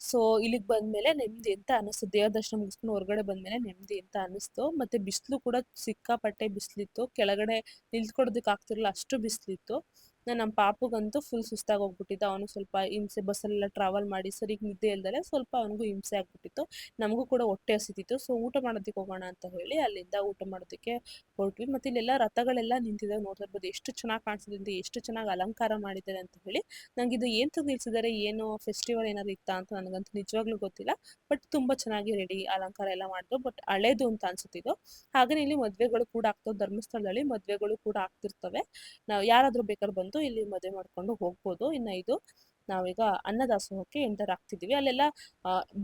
ಸೊ ಇಲ್ಲಿಗೆ ಬಂದಮೇಲೆ ನೆಮ್ಮದಿ ಅಂತ ಅನ್ನಿಸ್ತು. ದೇವ್ರ ದರ್ಶನ ಮುಗಿಸ್ಕೊಂಡು ಹೊರಗಡೆ ಬಂದಮೇಲೆ ನೆಮ್ಮದಿ ಅಂತ ಅನ್ನಿಸ್ತು. ಮತ್ತು ಬಿಸಿಲು ಕೂಡ ಸಿಕ್ಕಾಪಟ್ಟೆ ಬಿಸಿಲಿತ್ತು. ಕೆಳಗಡೆ ನಿಲ್ತ್ಕೊಡೋದಕ್ಕೆ ಆಗ್ತಿರಲಿಲ್ಲ ಅಷ್ಟು ಬಿಸಿಲಿತ್ತು. ನಮ್ಮ ಪಾಪಗಂತೂ ಫುಲ್ ಸುಸ್ತಾಗಿ ಹೋಗ್ಬಿಟ್ಟಿತ್ತು. ಅವನು ಸ್ವಲ್ಪ ಹಿಂಸೆ, ಬಸ್ಸಲ್ಲೆಲ್ಲ ಟ್ರಾವೆಲ್ ಮಾಡಿ ಸರಿಗೆ ನಿದ್ದೆ ಇಲ್ದಲೆ ಸ್ವಲ್ಪ ಅವನಿಗೂ ಹಿಂಸೆ ಆಗ್ಬಿಟ್ಟಿತ್ತು. ನಮಗೂ ಕೂಡ ಹೊಟ್ಟೆ ಹಸಿತಿತ್ತು. ಸೊ ಊಟ ಮಾಡೋದಕ್ಕೆ ಹೋಗೋಣ ಅಂತ ಹೇಳಿ ಅಲ್ಲಿಂದ ಊಟ ಮಾಡೋದಕ್ಕೆ ಹೊರಟ್ವಿ. ಮತ್ತು ಇಲ್ಲೆಲ್ಲ ರಥಗಳೆಲ್ಲ ನಿಂತಿದ್ದಾವೆ ನೋಡ್ತಾ ಇರ್ಬೋದು. ಎಷ್ಟು ಚೆನ್ನಾಗಿ ಕಾಣಿಸ್ತಿದೆ ಅಂತ, ಎಷ್ಟು ಚೆನ್ನಾಗಿ ಅಲಂಕಾರ ಮಾಡಿದ್ದಾರೆ ಅಂತ ಹೇಳಿ ನನಗೆ ಇದು ಏನು ನಿಲ್ಸಿದ್ದಾರೆ ಏನು ಫೆಸ್ಟಿವಲ್ ಏನಾದ್ರು ಇತ್ತಾ ಅಂತ ನನಗಂತೂ ನಿಜವಾಗ್ಲೂ ಗೊತ್ತಿಲ್ಲ. ಬಟ್ ತುಂಬ ಚೆನ್ನಾಗಿ ರೆಡಿ ಅಲಂಕಾರ ಎಲ್ಲ ಮಾಡಿದ್ರು. ಬಟ್ ಹಳೇದು ಅಂತ ಅನ್ಸುತ್ತಿದ್ದು ಹಾಗೆ ಇಲ್ಲಿ ಮದುವೆಗಳು ಕೂಡ ಆಗ್ತವೆ. ಧರ್ಮಸ್ಥಳದಲ್ಲಿ ಮದುವೆಗಳು ಕೂಡ ಆಗ್ತಿರ್ತವೆ. ನಾವು ಯಾರಾದರೂ ಬೇಕಾದ್ರೆ ಬಂದು ಇಲ್ಲಿ ಮದುವೆ ಮಾಡ್ಕೊಂಡು ಹೋಗ್ಬೋದು. ಇನ್ನು ಇದು ನಾವೀಗ ಅನ್ನದಾಸೋಹಕ್ಕೆ ಎಂಟರ್ ಆಗ್ತಿದ್ದೀವಿ ಅಲ್ಲೆಲ್ಲ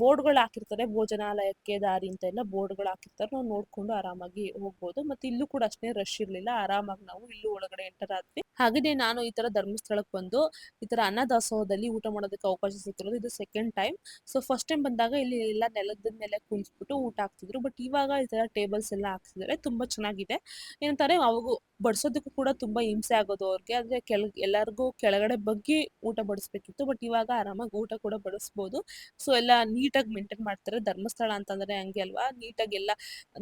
ಬೋರ್ಡ್ಗಳು ಹಾಕಿರ್ತಾರೆ. ಭೋಜನಾಲಯಕ್ಕೆ ದಾರಿ ಅಂತ ಎಲ್ಲ ಬೋರ್ಡ್ಗಳು ಹಾಕಿರ್ತಾರೆ. ನಾವು ನೋಡ್ಕೊಂಡು ಆರಾಮಾಗಿ ಹೋಗ್ಬೋದು. ಮತ್ತೆ ಇಲ್ಲೂ ಕೂಡ ಅಷ್ಟೇ ರಶ್ ಇರಲಿಲ್ಲ. ಆರಾಮಾಗಿ ನಾವು ಇಲ್ಲೂ ಒಳಗಡೆ ಎಂಟರ್ ಆದ್ವಿ. ಹಾಗೆಯೇ ನಾನು ಈ ತರ ಧರ್ಮಸ್ಥಳಕ್ಕೆ ಬಂದು ಈ ತರ ಅನ್ನದಾಸೋಹದಲ್ಲಿ ಊಟ ಮಾಡೋದಕ್ಕೆ ಅವಕಾಶ ಸಿಕ್ಕಿರೋದು ಇದು second time so first time ಬಂದಾಗ ಇಲ್ಲಿ ಎಲ್ಲ ನೆಲದ ಮೇಲೆ ಕುಳಿಸ್ಬಿಟ್ಟು ಊಟ ಹಾಕ್ತಿದ್ರು. ಬಟ್ ಇವಾಗ ಈ ತರ ಟೇಬಲ್ಸ್ ಎಲ್ಲ ಹಾಕ್ತಿದ್ದಾರೆ ತುಂಬಾ ಚೆನ್ನಾಗಿದೆ. ಏನಂತಾರೆ, ಅವಾಗೂ ಬಡಿಸೋದಕ್ಕೂ ಕೂಡ ತುಂಬಾ ಹಿಂಸೆ ಆಗೋದು ಅವ್ರಿಗೆ. ಅಂದ್ರೆ ಕೆಳ ಎಲ್ಲರಿಗೂ ಕೆಳಗಡೆ ಬಗ್ಗಿ ಊಟ ಬಡಿಸ್ಬೇಕಿತ್ತು. ಬಟ್ ಇವಾಗ ಆರಾಮಾಗಿ ಊಟ ಕೂಡ ಬಡಿಸ್ಬೋದು. ಸೊ, ಎಲ್ಲ ನೀಟಾಗಿ ಮೇಂಟೈನ್ ಮಾಡ್ತಾರೆ. ಧರ್ಮಸ್ಥಳ ಅಂತಂದ್ರೆ ಹಂಗೆ ಅಲ್ವಾ? ನೀಟಾಗಿ ಎಲ್ಲ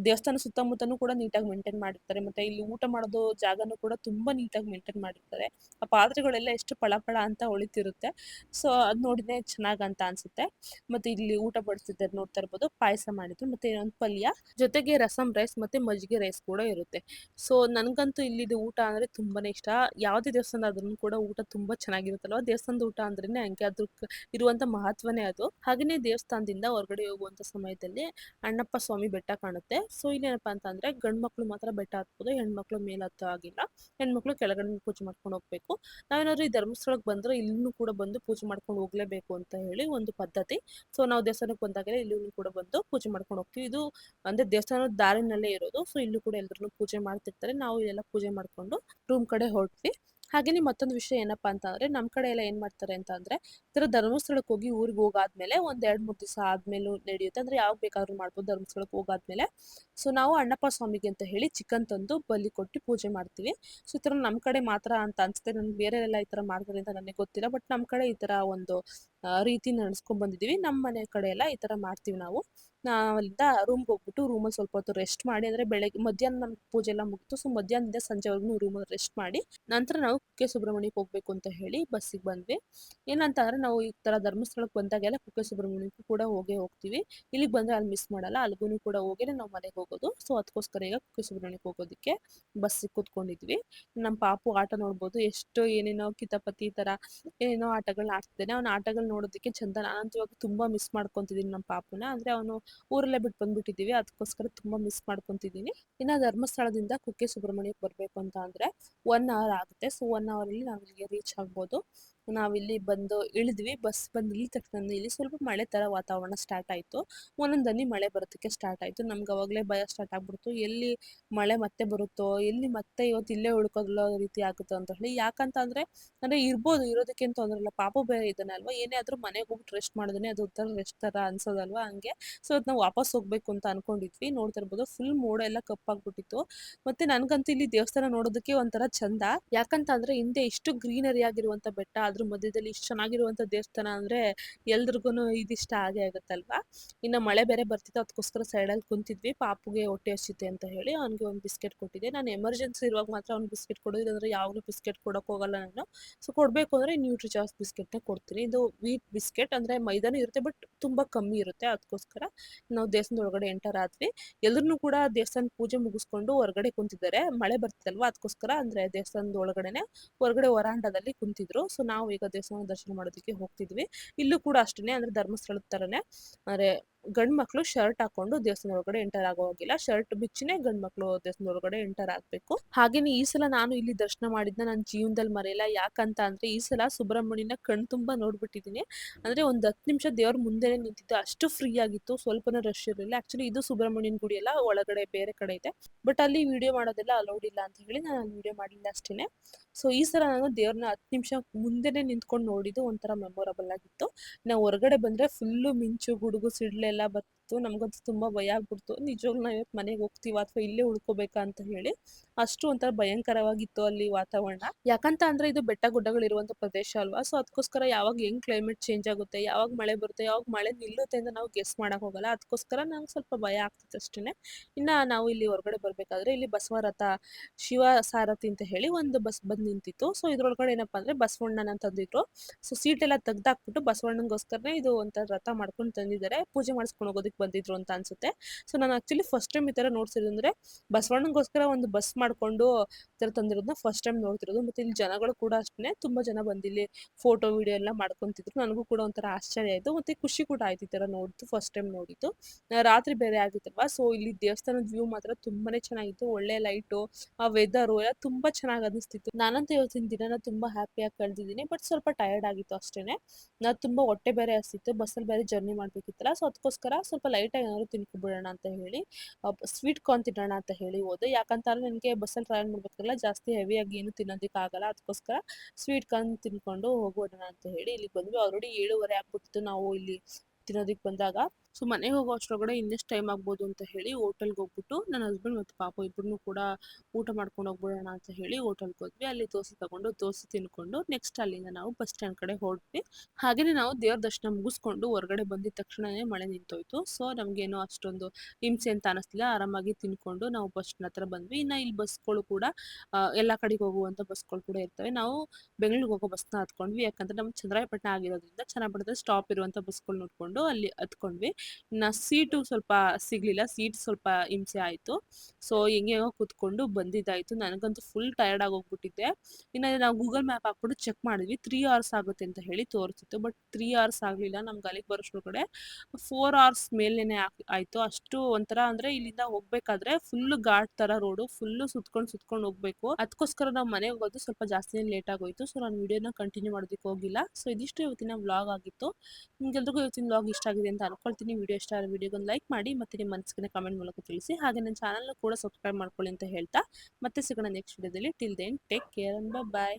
ದೇವಸ್ಥಾನ ಸುತ್ತಮುತ್ತನೂ ಕೂಡ ನೀಟಾಗಿ ಮೇಂಟೈನ್ ಮಾಡಿರ್ತಾರೆ. ಮತ್ತೆ ಇಲ್ಲಿ ಊಟ ಮಾಡೋದು ಜಾಗನೂ ಕೂಡ ತುಂಬಾ ನೀಟಾಗಿ ಮೇಂಟೈನ್ ಮಾಡಿರ್ತಾರೆ. ಆ ಪಾತ್ರೆಗಳೆಲ್ಲ ಎಷ್ಟು ಪಳಪಳ ಅಂತ ಉಳಿತಿರುತ್ತೆ ಸೊ, ಅದ್ ನೋಡಿದ್ರೆ ಚೆನ್ನಾಗಿ ಅಂತ ಅನ್ಸುತ್ತೆ. ಮತ್ತೆ ಇಲ್ಲಿ ಊಟ ಬಡಿಸ್ತಿದ್ದಾರೆ ನೋಡ್ತಾ ಇರ್ಬೋದು. ಪಾಯಸ ಮಾಡಿದ್ರು. ಮತ್ತೆ ಇನ್ನೊಂದು ಪಲ್ಯ. ಜೊತೆಗೆ ರಸಂ ರೈಸ್ ಮತ್ತೆ ಮಜ್ಜಿಗೆ ರೈಸ್ ಕೂಡ ಇರುತ್ತೆ. ಸೊ, ನನ್ಗಂತೂ ಇಲ್ಲಿದು ಊಟ ಅಂದ್ರೆ ತುಂಬಾನೇ ಇಷ್ಟ. ಯಾವುದೇ ದೇವಸ್ಥಾನ ಆದ್ರೂ ಕೂಡ ಊಟ ತುಂಬಾ ಚೆನ್ನಾಗಿರುತ್ತಲ್ವ? ದೇವಸ್ಥಾನದ ಊಟ ಅಂದ್ರೆ ಹಂಗೆ ಅದ್ರ ಇರುವಂತ ಮಹತ್ವನೇ ಅದು. ಹಾಗೇನೆ ದೇವಸ್ಥಾನದಿಂದ ಹೊರಗಡೆ ಹೋಗುವಂತ ಸಮಯದಲ್ಲಿ ಅಣ್ಣಪ್ಪ ಸ್ವಾಮಿ ಬೆಟ್ಟ ಕಾಣುತ್ತೆ. ಸೊ, ಇಲ್ಲೇನಪ್ಪ ಅಂತ ಅಂದ್ರೆ ಗಂಡ್ ಮಕ್ಳು ಮಾತ್ರ ಬೆಟ್ಟ ಹತ್ಬೋದು, ಹೆಣ್ಮಕ್ಳು ಮೇಲೆ ಹತ್ತೋ ಆಗಿಲ್ಲ. ಹೆಣ್ಮಕ್ಳು ಕೆಳಗಡೆ ಪೂಜೆ ಮಾಡ್ಕೊಂಡು ಹೋಗ್ಬೇಕು. ನಾವೇನಾದ್ರೂ ಈ ಧರ್ಮಸ್ಥಳಕ್ಕೆ ಬಂದ್ರೆ ಇಲ್ಲೂ ಕೂಡ ಬಂದು ಪೂಜೆ ಮಾಡ್ಕೊಂಡು ಹೋಗ್ಲೇಬೇಕು ಅಂತ ಹೇಳಿ ಒಂದು ಪದ್ಧತಿ. ಸೊ, ನಾವು ದೇವಸ್ಥಾನಕ್ಕೆ ಬಂದಾಗಲೇ ಇಲ್ಲೂ ಕೂಡ ಬಂದು ಪೂಜೆ ಮಾಡ್ಕೊಂಡು ಹೋಗ್ತೀವಿ. ಇದು ಅಂದ್ರೆ ದೇವಸ್ಥಾನದ ದಾರಿನಲ್ಲೇ ಇರೋದು. ಸೊ, ಇಲ್ಲೂ ಕೂಡ ಎಲ್ಲರೂ ಪೂಜೆ ಮಾಡ್ತಿರ್ತಾರೆ. ನಾವು ಇಲ್ಲೆಲ್ಲ ಪೂಜೆ ಮಾಡ್ಕೊಂಡು ರೂಮ್ ಕಡೆ ಹೊರಟ್ವಿ. ಹಾಗೇನೆ ಮತ್ತೊಂದು ವಿಷಯ ಏನಪ್ಪಾ ಅಂತ ಅಂದ್ರೆ ನಮ್ಮ ಕಡೆ ಎಲ್ಲ ಏನ್ ಮಾಡ್ತಾರೆ ಅಂತ ಅಂದ್ರೆ ಈ ಧರ್ಮಸ್ಥಳಕ್ಕೆ ಹೋಗಿ ಊರಿಗೆ ಹೋಗಾದ್ಮೇಲೆ ಒಂದ್ ಎರಡ್ ಮೂರು ದಿವಸ ಆದ್ಮೇಲೂ ನಡೆಯುತ್ತೆ. ಅಂದ್ರೆ ಯಾವಾಗ ಬೇಕಾದ್ರೂ ಮಾಡ್ಬೋದು, ಧರ್ಮಸ್ಥಳಕ್ಕೆ ಹೋಗಾದ್ಮೇಲೆ. ಸೊ ನಾವು ಅಣ್ಣಪ್ಪ ಸ್ವಾಮಿಗೆ ಅಂತ ಹೇಳಿ ಚಿಕನ್ ತಂದು ಬಲಿ ಕೊಟ್ಟು ಪೂಜೆ ಮಾಡ್ತೀವಿ. ಸೊ ಈ ತರ ನಮ್ಮ ಕಡೆ ಮಾತ್ರ ಅಂತ ಅನ್ಸುತ್ತೆ. ನನ್ಗೆ ಬೇರೆ ಎಲ್ಲ ಈ ತರ ಮಾಡ್ತಾರೆ ಅಂತ ನನಗೆ ಗೊತ್ತಿಲ್ಲ. ಬಟ್ ನಮ್ಮ ಕಡೆ ಈ ತರ ಒಂದು ರೀತಿ ನಡ್ಸ್ಕೊಂಡ್ ಬಂದಿದ್ದೀವಿ. ನಮ್ಮ ಮನೆ ಕಡೆ ಎಲ್ಲ ಈ ತರ ಮಾಡ್ತೀವಿ ನಾವು. ಅಲ್ಲಿಂದ ರೂಮ್ಗೆ ಹೋಗ್ಬಿಟ್ಟು ರೂಮಲ್ಲಿ ಸ್ವಲ್ಪ ಹೊತ್ತು ರೆಸ್ಟ್ ಮಾಡಿ, ಅಂದ್ರೆ ಬೆಳಗ್ಗೆ ಮಧ್ಯಾಹ್ನ ನಮ್ಮ ಪೂಜೆ ಎಲ್ಲ ಮುಗಿತು. ಸೊ ಮಧ್ಯಾಹ್ನದಿಂದ ಸಂಜೆವರೆಗೂ ರೂಮಲ್ಲಿ ರೆಸ್ಟ್ ಮಾಡಿ, ನಂತರ ನಾವು ಕುಕ್ಕೆ ಸುಬ್ರಹ್ಮಣ್ಯಕ್ಕೆ ಹೋಗ್ಬೇಕು ಅಂತ ಹೇಳಿ ಬಸ್ಸಿಗೆ ಬಂದ್ವಿ. ಏನಂತ ಅಂದ್ರೆ ನಾವು ಈ ತರ ಧರ್ಮಸ್ಥಳಕ್ಕೆ ಬಂದಾಗೆಲ್ಲ ಕುಕ್ಕೆ ಸುಬ್ರಹ್ಮಣ್ಯಕ್ಕೂ ಕೂಡ ಹೋಗೇ ಹೋಗ್ತೀವಿ. ಇಲ್ಲಿಗೆ ಬಂದ್ರೆ ಅಲ್ಲಿ ಮಿಸ್ ಮಾಡಲ್ಲ ಅಲ್ಲಿಗೂ ಕೂಡ ಹೋಗಿನೇ ನಾವು ಮನೆಗೆ ಹೋಗೋದು. ಸೊ ಅದಕ್ಕೋಸ್ಕರ ಈಗ ಕುಕ್ಕೆ ಸುಬ್ರಹ್ಮಣ್ಯಕ್ಕೆ ಹೋಗೋದಕ್ಕೆ ಬಸ್ಸಿಗೆ ಕೂತ್ಕೊಂಡಿದ್ವಿ. ನಮ್ಮ ಪಾಪು ಆಟ ನೋಡ್ಬೋದು, ಎಷ್ಟು ಏನೇನೋ ಕಿತಾಪತಿ ತರ ಏನೇನೋ ಆಟಗಳನ್ನ ಆಡ್ತಿದ್ದಾನೆ. ಅವ್ನ ಆಟಗಳು ನೋಡೋದಕ್ಕೆ ಚಂದ. ನಾನಂತೂ ಇವಾಗ ತುಂಬಾ ಮಿಸ್ ಮಾಡ್ಕೊಂತಿದ್ದೀನಿ ನಮ್ಮ ಪಾಪುನ. ಅಂದ್ರೆ ಅವನು ಊರಲ್ಲೇ ಬಿಟ್ಟು ಬಂದ್ಬಿಟ್ಟಿದ್ದೀವಿ. ಅದಕ್ಕೋಸ್ಕರ ತುಂಬಾ ಮಿಸ್ ಮಾಡ್ಕೊತಿದ್ದೀನಿ. ಇನ್ನ ಧರ್ಮಸ್ಥಳದಿಂದ ಕುಕ್ಕೆ ಸುಬ್ರಹ್ಮಣ್ಯಕ್ಕೆ ಬರಬೇಕು ಅಂತ ಅಂದರೆ ಒನ್ ಅವರ್ ಆಗುತ್ತೆ. ಸೊ ಒನ್ ಅವರಲ್ಲಿ ನಾವು ಇಲ್ಲಿಗೆ ರೀಚ್ ಆಗ್ಬೋದು. ನಾವಿಲ್ಲಿ ಬಂದು ಇಳಿದ್ವಿ. ಬಸ್ ಬಂದು ಇಳಿದ ತಕ್ಷಣ ಇಲ್ಲಿ ಸ್ವಲ್ಪ ಮಳೆ ತರ ವಾತಾವರಣ ಸ್ಟಾರ್ಟ್ ಆಯ್ತು. ಒಂದೊಂದ್ ಹನಿ ಮಳೆ ಬರೋದಕ್ಕೆ ಸ್ಟಾರ್ಟ್ ಆಯ್ತು. ನಮ್ಗೆ ಅವಾಗಲೇ ಭಯ ಸ್ಟಾರ್ಟ್ ಆಗ್ಬಿಡ್ತು. ಎಲ್ಲಿ ಮಳೆ ಮತ್ತೆ ಬರುತ್ತೋ, ಎಲ್ಲಿ ಮತ್ತೆ ಇವತ್ತು ಇಲ್ಲೇ ಉಳ್ಕೊಳ್ಳೋ ರೀತಿ ಆಗುತ್ತೋ ಅಂತ ಹೇಳಿ. ಯಾಕಂತ ಅಂದ್ರೆ ಅಂದ್ರೆ ಇರ್ಬೋದು, ಇರೋದಕ್ಕೆ ಅಂತ ತೊಂದ್ರೆ ಇಲ್ಲ. ಪಾಪು ಬೇರೆ ಇದ್ದಾನೆ ಅಲ್ವಾ? ಏನೇ ಆದ್ರೂ ಮನೆಗೆ ಹೋಗ್ಬಿಟ್ಟು ರೆಸ್ಟ್ ಮಾಡಿದ್ರೆ ಅದು ಒಂಥರ ರೆಸ್ಟ್ ತರ ಅನ್ಸೋದಲ್ವಾ ಹಂಗೆ? ಸೊ ಅದ್ ನಾವು ವಾಪಸ್ ಹೋಗ್ಬೇಕು ಅಂತ ಅನ್ಕೊಂಡಿದ್ವಿ. ನೋಡ್ತಾ ಇರ್ಬೋದು ಫುಲ್ ಮೋಡ ಎಲ್ಲ ಕಪ್ಪಾಗ್ಬಿಟ್ಟಿತ್ತು. ಮತ್ತೆ ನನಗಂತೂ ಇಲ್ಲಿ ದೇವಸ್ಥಾನ ನೋಡೋದಕ್ಕೆ ಒಂಥರ ಚಂದ. ಯಾಕಂತ ಅಂದ್ರೆ ಹಿಂದೆ ಇಷ್ಟು ಗ್ರೀನರಿ ಆಗಿರುವಂತ ಬೆಟ್ಟ ಅದ್ರ ಮಧ್ಯದಲ್ಲಿ ಇಷ್ಟು ಚೆನ್ನಾಗಿರುವಂಥ ದೇವಸ್ಥಾನ ಅಂದ್ರೆ ಎಲ್ರಿಗೂ ಇದಿಷ್ಟ ಆಗೇ ಆಗುತ್ತಲ್ವಾ? ಇನ್ನ ಮಳೆ ಬೇರೆ ಬರ್ತಿತ್ತು ಅದಕ್ಕೋಸ್ಕರ ಅಲ್ಲಿ ಕುಂತಿದ್ವಿ. ಪಾಪುಗೆ ಹೊಟ್ಟೆ ಹಸಿತೆ ಅಂತ ಹೇಳಿ ಅವ್ನಿಗೆ ಒಂದು ಬಿಸ್ಕೆಟ್ ಕೊಟ್ಟಿದ್ದೆ. ನಾನು ಎಮರ್ಜೆನ್ಸಿ ಇರುವಾಗ ಮಾತ್ರ ಅವ್ನು ಬಿಸ್ಕೆಟ್ ಕೊಡೋದು ಅಂದ್ರೆ ಯಾವಾಗಲೂ ಬಿಸ್ಕೆಟ್ ಕೊಡೋಕೆ ಹೋಗಲ್ಲ ನಾನು. ಸೊ ಕೊಡಬೇಕು ಅಂದ್ರೆ ನ್ಯೂಟ್ರಿ ಬಿಸ್ಕೆಟ್ನ ಕೊಡ್ತೀನಿ. ಇದು ವೀಟ್ ಬಿಸ್ಕೆಟ್ ಅಂದ್ರೆ ಮೈದಾನೂ ಇರುತ್ತೆ ಬಟ್ ತುಂಬಾ ಕಮ್ಮಿ ಇರುತ್ತೆ. ಅದಕ್ಕೋಸ್ಕರ ನಾವು ದೇವಸ್ಥಾನದ ಒಳಗಡೆ ಎಂಟರ್ ಆದ್ವಿ. ಎಲ್ಲರೂ ಕೂಡ ದೇವಸ್ಥಾನ ಪೂಜೆ ಮುಗಿಸ್ಕೊಂಡು ಹೊರಗಡೆ ಕುಂತಿದ್ದಾರೆ. ಮಳೆ ಬರ್ತಿದಲ್ವಾ ಅದಕ್ಕೋಸ್ಕರ ಅಂದ್ರೆ ದೇವಸ್ಥಾನದ ಒಳಗಡೆನೆ ಹೊರಗಡೆ ವರಾಂಡದಲ್ಲಿ ಕುಂತಿದ್ರು. ಸೊ ನಾವು ಈಗ ದೇವಸ್ಥಾನ ದರ್ಶನ ಮಾಡೋದಕ್ಕೆ ಹೋಗ್ತಿದ್ವಿ. ಇಲ್ಲೂ ಕೂಡ ಅಷ್ಟೇ ಅಂದ್ರೆ ಧರ್ಮಸ್ಥಳದ ತರನೇ. ಅಂದರೆ ಗಂಡು ಮಕ್ಕಳು ಶರ್ಟ್ ಹಾಕೊಂಡು ದೇವಸ್ಥಾನ ಒಳಗಡೆ ಎಂಟರ್ ಆಗೋ ಹಾಗಿಲ್ಲ ಶರ್ಟ್ ಬಿಚ್ಚಿನೇ ಗಂಡು ಮಕ್ಕಳು ದೇವಸ್ಥಾನ ಒಳಗಡೆ ಎಂಟರ್ ಆಗಬೇಕು. ಹಾಗೇನೆ ಈ ಸಲ ನಾನು ಇಲ್ಲಿ ದರ್ಶನ ಮಾಡಿದ್ನ ನನ್ನ ಜೀವನದಲ್ಲಿ ಮರೆಯಲ್ಲ. ಯಾಕಂತ ಅಂದ್ರೆ ಈ ಸಲ ಸುಬ್ರಹ್ಮಣ್ಯನ ಕಣ್ ತುಂಬಾ ನೋಡ್ಬಿಟ್ಟಿದ್ದೀನಿ. ಅಂದ್ರೆ ಒಂದು ಹತ್ತು ನಿಮಿಷ ದೇವ್ರ ಮುಂದೆನೆ ನಿಂತಿದ್ದು. ಅಷ್ಟು ಫ್ರೀ ಆಗಿತ್ತು. ಸ್ವಲ್ಪ ರಶ್ ಇರಲಿಲ್ಲ. ಆಕ್ಚುಲಿ ಇದು ಸುಬ್ರಹ್ಮಣ್ಯನ ಗುಡಿ ಎಲ್ಲ ಒಳಗಡೆ ಬೇರೆ ಕಡೆ ಇದೆ. ಬಟ್ ಅಲ್ಲಿ ವಿಡಿಯೋ ಮಾಡೋದೆಲ್ಲ ಅಲೌಡ್ ಇಲ್ಲ ಅಂತ ಹೇಳಿ ನಾನು ವಿಡಿಯೋ ಮಾಡಿಲ್ಲ ಅಷ್ಟೇನೆ. ಸೊ ಈ ಸಲ ನಾನು ದೇವ್ರನ್ನ ಹತ್ತು ನಿಮಿಷ ಮುಂದೆನೆ ನಿಂತ್ಕೊಂಡು ನೋಡಿದ್ದು ಒಂಥರ ಮೆಮೊರಬಲ್ ಆಗಿತ್ತು. ನಾವು ಹೊರಗಡೆ ಬಂದ್ರೆ ಫುಲ್ಲು ಮಿಂಚು, ಗುಡುಗು, ಸಿಡ್ಲೆಲ್ಲ ಎಲ್ಲ ಬತ್ ಬರ್ತಿತ್ತು ನಮಗಂತೂ ತುಂಬ ಭಯ ಆಗ್ಬಿಡ್ತು. ನಿಜವಾಗ್ಲೂ ನಾವು ಇವತ್ತು ಮನೆಗೆ ಹೋಗ್ತೀವ ಅಥವಾ ಇಲ್ಲೇ ಉಳ್ಕೋಬೇಕಾ ಅಂತ ಹೇಳಿ ಅಷ್ಟು ಒಂಥರ ಭಯಂಕರವಾಗಿತ್ತು ಅಲ್ಲಿ ವಾತಾವರಣ. ಯಾಕಂತ ಅಂದ್ರೆ ಇದು ಬೆಟ್ಟ ಗುಡ್ಡಗಳಿರುವಂಥ ಪ್ರದೇಶ ಅಲ್ವಾ? ಸೊ ಅದಕ್ಕೋಸ್ಕರ ಯಾವಾಗ ಹೆಂಗ್ ಕ್ಲೈಮೇಟ್ ಚೇಂಜ್ ಆಗುತ್ತೆ, ಯಾವಾಗ ಮಳೆ ಬರುತ್ತೆ, ಯಾವಾಗ ಮಳೆ ನಿಲ್ಲುತ್ತೆ ಅಂತ ನಾವು ಗೆಸ್ ಮಾಡಕ್ ಹೋಗಲ್ಲ. ಅದಕ್ಕೋಸ್ಕರ ನಂಗೆ ಸ್ವಲ್ಪ ಭಯ ಆಗ್ತಿತ್ತು ಅಷ್ಟೇ ಇನ್ನ ನಾವು ಇಲ್ಲಿ ಹೊರಗಡೆ ಬರ್ಬೇಕಾದ್ರೆ ಇಲ್ಲಿ ಬಸವರಥ, ಶಿವ ಸಾರಥಿ ಅಂತ ಹೇಳಿ ಒಂದು ಬಸ್ ಬಂದ್ ನಿಂತಿತ್ತು. ಸೊ ಇದ್ರೊಳಗಡೆ ಏನಪ್ಪಾ ಅಂದ್ರೆ ಬಸವಣ್ಣನ ತಂದಿದ್ರು. ಸೊ ಸೀಟ್ ಎಲ್ಲ ತೆಗ್ದಾಕ್ಬಿಟ್ಟು ಬಸವಣ್ಣಗೋಸ್ಕರನೇ ಇದು ಒಂಥರ ರಥ ಮಾಡ್ಕೊಂಡು ತಂದಿದ್ದಾರೆ. ಪೂಜೆ ಮಾಡಿಸ್ಕೊಂಡು ಹೋಗೋದಕ್ಕೆ ಬಂದಿದ್ರು ಅಂತ ಅನ್ಸುತ್ತೆ. ಸೊ ನಾನು ಆಕ್ಚುಲಿ ಫಸ್ಟ್ ಟೈಮ್ ಈ ಥರ ನೋಡ್ತಿರೋದು ಅಂದರೆ ಬಸವಣ್ಣಗೋಸ್ಕರ ಒಂದು ಬಸ್ ಮಾಡಿಕೊಂಡು ಈ ಥರ ತಂದಿರೋದನ್ನ ಫಸ್ಟ್ ಟೈಮ್ ನೋಡ್ತಿರೋದು. ಮತ್ತು ಇಲ್ಲಿ ಜನಗಳು ಕೂಡ ಅಷ್ಟೇ ತುಂಬ ಜನ ಬಂದಿಲ್ಲಿ ಫೋಟೋ ವಿಡಿಯೋ ಎಲ್ಲ ಮಾಡ್ಕೊತಿದ್ರು. ನನಗೂ ಕೂಡ ಒಂಥರ ಆಶ್ಚರ್ಯ ಆಯಿತು. ಮತ್ತು ಖುಷಿ ಕೂಡ ಆಯ್ತು ಈ ಥರ ನೋಡಿದ್ದು ಫಸ್ಟ್ ಟೈಮ್ ನೋಡಿದ್ದು. ರಾತ್ರಿ ಬೇರೆ ಆಗಿತ್ತಲ್ವಾ? ಸೊ ಇಲ್ಲಿ ದೇವಸ್ಥಾನದ ವ್ಯೂ ಮಾತ್ರ ತುಂಬಾನೇ ಚೆನ್ನಾಗಿತ್ತು. ಒಳ್ಳೆ ಲೈಟು ಆ ವೆದರು ಎಲ್ಲ ತುಂಬಾ ಚೆನ್ನಾಗಿ ಅನಿಸ್ತಿತ್ತು ನಾನಂತ ಇವತ್ತಿನ ದಿನನ ತುಂಬ ಹ್ಯಾಪಿಯಾಗಿ ಕಳೆದಿದ್ದೀನಿ. ಬಟ್ ಸ್ವಲ್ಪ ಟಯರ್ಡ್ ಆಗಿತ್ತು ಅಷ್ಟೇನೆ. ನಾನು ತುಂಬಾ ಹೊಟ್ಟೆ ಬೇರೆ ಹಸಿತ್ತು. ಬಸ್ಸಲ್ಲಿ ಬೇರೆ ಜರ್ನಿ ಮಾಡಬೇಕಿತ್ತಲ್ಲ. ಸೊ ಅದಕ್ಕೋಸ್ಕರ ಸ್ವಲ್ಪ ಲೈಟಾಗಿ ಏನಾದ್ರು ತಿನ್ಕೊಬಿಡೋಣ ಅಂತ ಹೇಳಿ ಸ್ವೀಟ್ ಕಾರ್ನ್ ತಿನ್ನೋಣ ಅಂತ ಹೇಳಿ ಹೋದೆ. ಯಾಕಂತಾರೆ ನನಗೆ ಬಸ್ಸಲ್ಲಿ ಟ್ರಾವೆಲ್ ಮಾಡಬೇಕಲ್ಲ, ಜಾಸ್ತಿ ಹೆವಿಯಾಗಿ ಏನು ತಿನ್ನೋದಕ್ಕಾಗಲ್ಲ ಅದಕ್ಕೋಸ್ಕರ ಸ್ವೀಟ್ ಕಾರ್ನ್ ತಿನ್ಕೊಂಡು ಹೋಗೋಣ ಅಂತ ಹೇಳಿ ಇಲ್ಲಿಗೆ ಬಂದ್ವಿ. ಆಲ್ರೆಡಿ ಏಳುವರೆ ಆಗ್ಬಿಟ್ಟಿತ್ತು ನಾವು ಇಲ್ಲಿ ತಿನ್ನೋದಕ್ಕೆ ಬಂದಾಗ. ಸೊ, ಮನೆಗೆ ಹೋಗೋ ಅಷ್ಟರೊಳಗಡೆ ಇನ್ನೆಷ್ಟು ಟೈಮ್ ಆಗ್ಬೋದು ಅಂತ ಹೇಳಿ ಹೋಟೆಲ್ಗೆ ಹೋಗ್ಬಿಟ್ಟು ನನ್ನ ಹಸ್ಬೆಂಡ್ ಮತ್ತು ಪಾಪ ಇಬ್ಬರನ್ನೂ ಕೂಡ ಊಟ ಮಾಡ್ಕೊಂಡು ಹೋಗ್ಬಿಡೋಣ ಅಂತ ಹೇಳಿ ಹೋಟೆಲ್ಗೆ ಹೋದ್ವಿ. ಅಲ್ಲಿ ದೋಸೆ ತಗೊಂಡು, ದೋಸೆ ತಿನ್ಕೊಂಡು ನೆಕ್ಸ್ಟ್ ಅಲ್ಲಿಂದ ನಾವು ಬಸ್ ಸ್ಟ್ಯಾಂಡ್ ಕಡೆ ಹೊರಟ್ವಿ ಹಾಗೆಯೇ ನಾವು ದೇವ್ರ ದರ್ಶನ ಮುಗಿಸ್ಕೊಂಡು ಹೊರಗಡೆ ಬಂದಿದ್ದ ತಕ್ಷಣನೇ ಮಳೆ ನಿಂತೋಯ್ತು. ಸೊ, ನಮಗೇನೋ ಅಷ್ಟೊಂದು ಹಿಂಸೆ ಅಂತ ಅನ್ನಿಸ್ತಿಲ್ಲ ಆರಾಮಾಗಿ ತಿನ್ಕೊಂಡು ನಾವು ಬಸ್ ಹತ್ರ ಬಂದ್ವಿ. ಇನ್ನು ಇಲ್ಲಿ ಬಸ್ಗಳು ಕೂಡ ಎಲ್ಲ ಕಡೆಗೆ ಹೋಗುವಂಥ ಬಸ್ಗಳು ಕೂಡ ಇರ್ತವೆ. ನಾವು ಬೆಂಗಳೂರಿಗೆ ಹೋಗೋ ಬಸ್ನ ಹತ್ಕೊಂಡ್ವಿ. ಯಾಕಂದ್ರೆ ನಮ್ಮ ಚಂದ್ರಾಯಪಟ್ಟಣ ಆಗಿರೋದ್ರಿಂದ ಚನ್ನಪಟ್ಟಣದಲ್ಲಿ ಸ್ಟಾಪ್ ಇರುವಂಥ ಬಸ್ಗಳು ನೋಡ್ಕೊಂಡು ಅಲ್ಲಿ ಹತ್ಕೊಂಡ್ವಿ. ಇನ್ನು ಸೀಟು ಸ್ವಲ್ಪ ಸಿಗಲಿಲ್ಲ, ಸೀಟ್ ಸ್ವಲ್ಪ ಹಿಂಸೆ ಆಯಿತು. ಸೊ ಹೆಂಗೆ ಕೂತ್ಕೊಂಡು ಬಂದಿದ್ದಾಯಿತು. ನನಗಂತೂ ಫುಲ್ ಟಯರ್ಡ್ ಆಗೋಗ್ಬಿಟ್ಟಿದ್ದೆ ಇನ್ನು ನಾವು ಗೂಗಲ್ ಮ್ಯಾಪ್ ಹಾಕ್ಬಿಟ್ಟು ಚೆಕ್ ಮಾಡಿದ್ವಿ. ತ್ರೀ ಅವರ್ಸ್ ಆಗುತ್ತೆ ಅಂತ ಹೇಳಿ ತೋರಿಸಿತ್ತು. ಬಟ್ ತ್ರೀ ಅವರ್ಸ್ ಆಗಲಿಲ್ಲ. ನಮ್ಗೆ ಅಲ್ಲಿಗೆ ಕಡೆ ಫೋರ್ ಅವರ್ಸ್ ಮೇಲೇನೆ ಆಯಿತು. ಅಷ್ಟು ಒಂಥರ ಅಂದರೆ ಇಲ್ಲಿಂದ ಹೋಗ್ಬೇಕಾದ್ರೆ ಫುಲ್ ಘಾಟ್ ಥರ ರೋಡು ಫುಲ್ಲು ಸುತ್ಕೊಂಡು ಸುತ್ಕೊಂಡು ಹೋಗ್ಬೇಕು. ಅದಕ್ಕೋಸ್ಕರ ನಾವು ಮನೆಗೆ ಹೋಗೋದು ಸ್ವಲ್ಪ ಜಾಸ್ತಿ ಲೇಟ್ ಆಗೋಯ್ತು ಸೊ ನಾನು ವಿಡಿಯೋನ ಕಂಟಿನ್ಯೂ ಮಾಡೋದಕ್ಕೆ ಹೋಗಿಲ್ಲ. ಸೊ ಇದಿಷ್ಟು ಇವತ್ತಿನ ವ್ಲಾಗ್ ಆಗಿತ್ತು. ನಿಮ್ಗೆಲ್ರಿಗೂ ಇವತ್ತಿನ ವ್ಲಾಗ್ ಇಷ್ಟ ಆಗಿದೆ ಅಂತ ಅನ್ಕೊಳ್ತೀನಿ. ವಿಡಿಯೋ ಇಷ್ಟ ಆದರೆ ವಿಡಿಯೋಗೊಂದು ಲೈಕ್ ಮಾಡಿ ಮತ್ತೆ ನಿಮ್ಮ ಮನಸ್ಸಿಗೆ ಕಮೆಂಟ್ ಮೂಲಕ ತಿಳಿಸಿ. ಹಾಗೆ ನನ್ನ ಚಾನಲ್ನ ಕೂಡ ಸಬ್ಸ್ಕ್ರೈಬ್ ಮಾಡ್ಕೊಳ್ಳಿ ಅಂತ ಹೇಳ್ತಾ. ಮತ್ತೆ ಸಿಗೋಣ ನೆಕ್ಸ್ಟ್ ವಿಡಿಯೋದಲ್ಲಿ. Till then take care and bye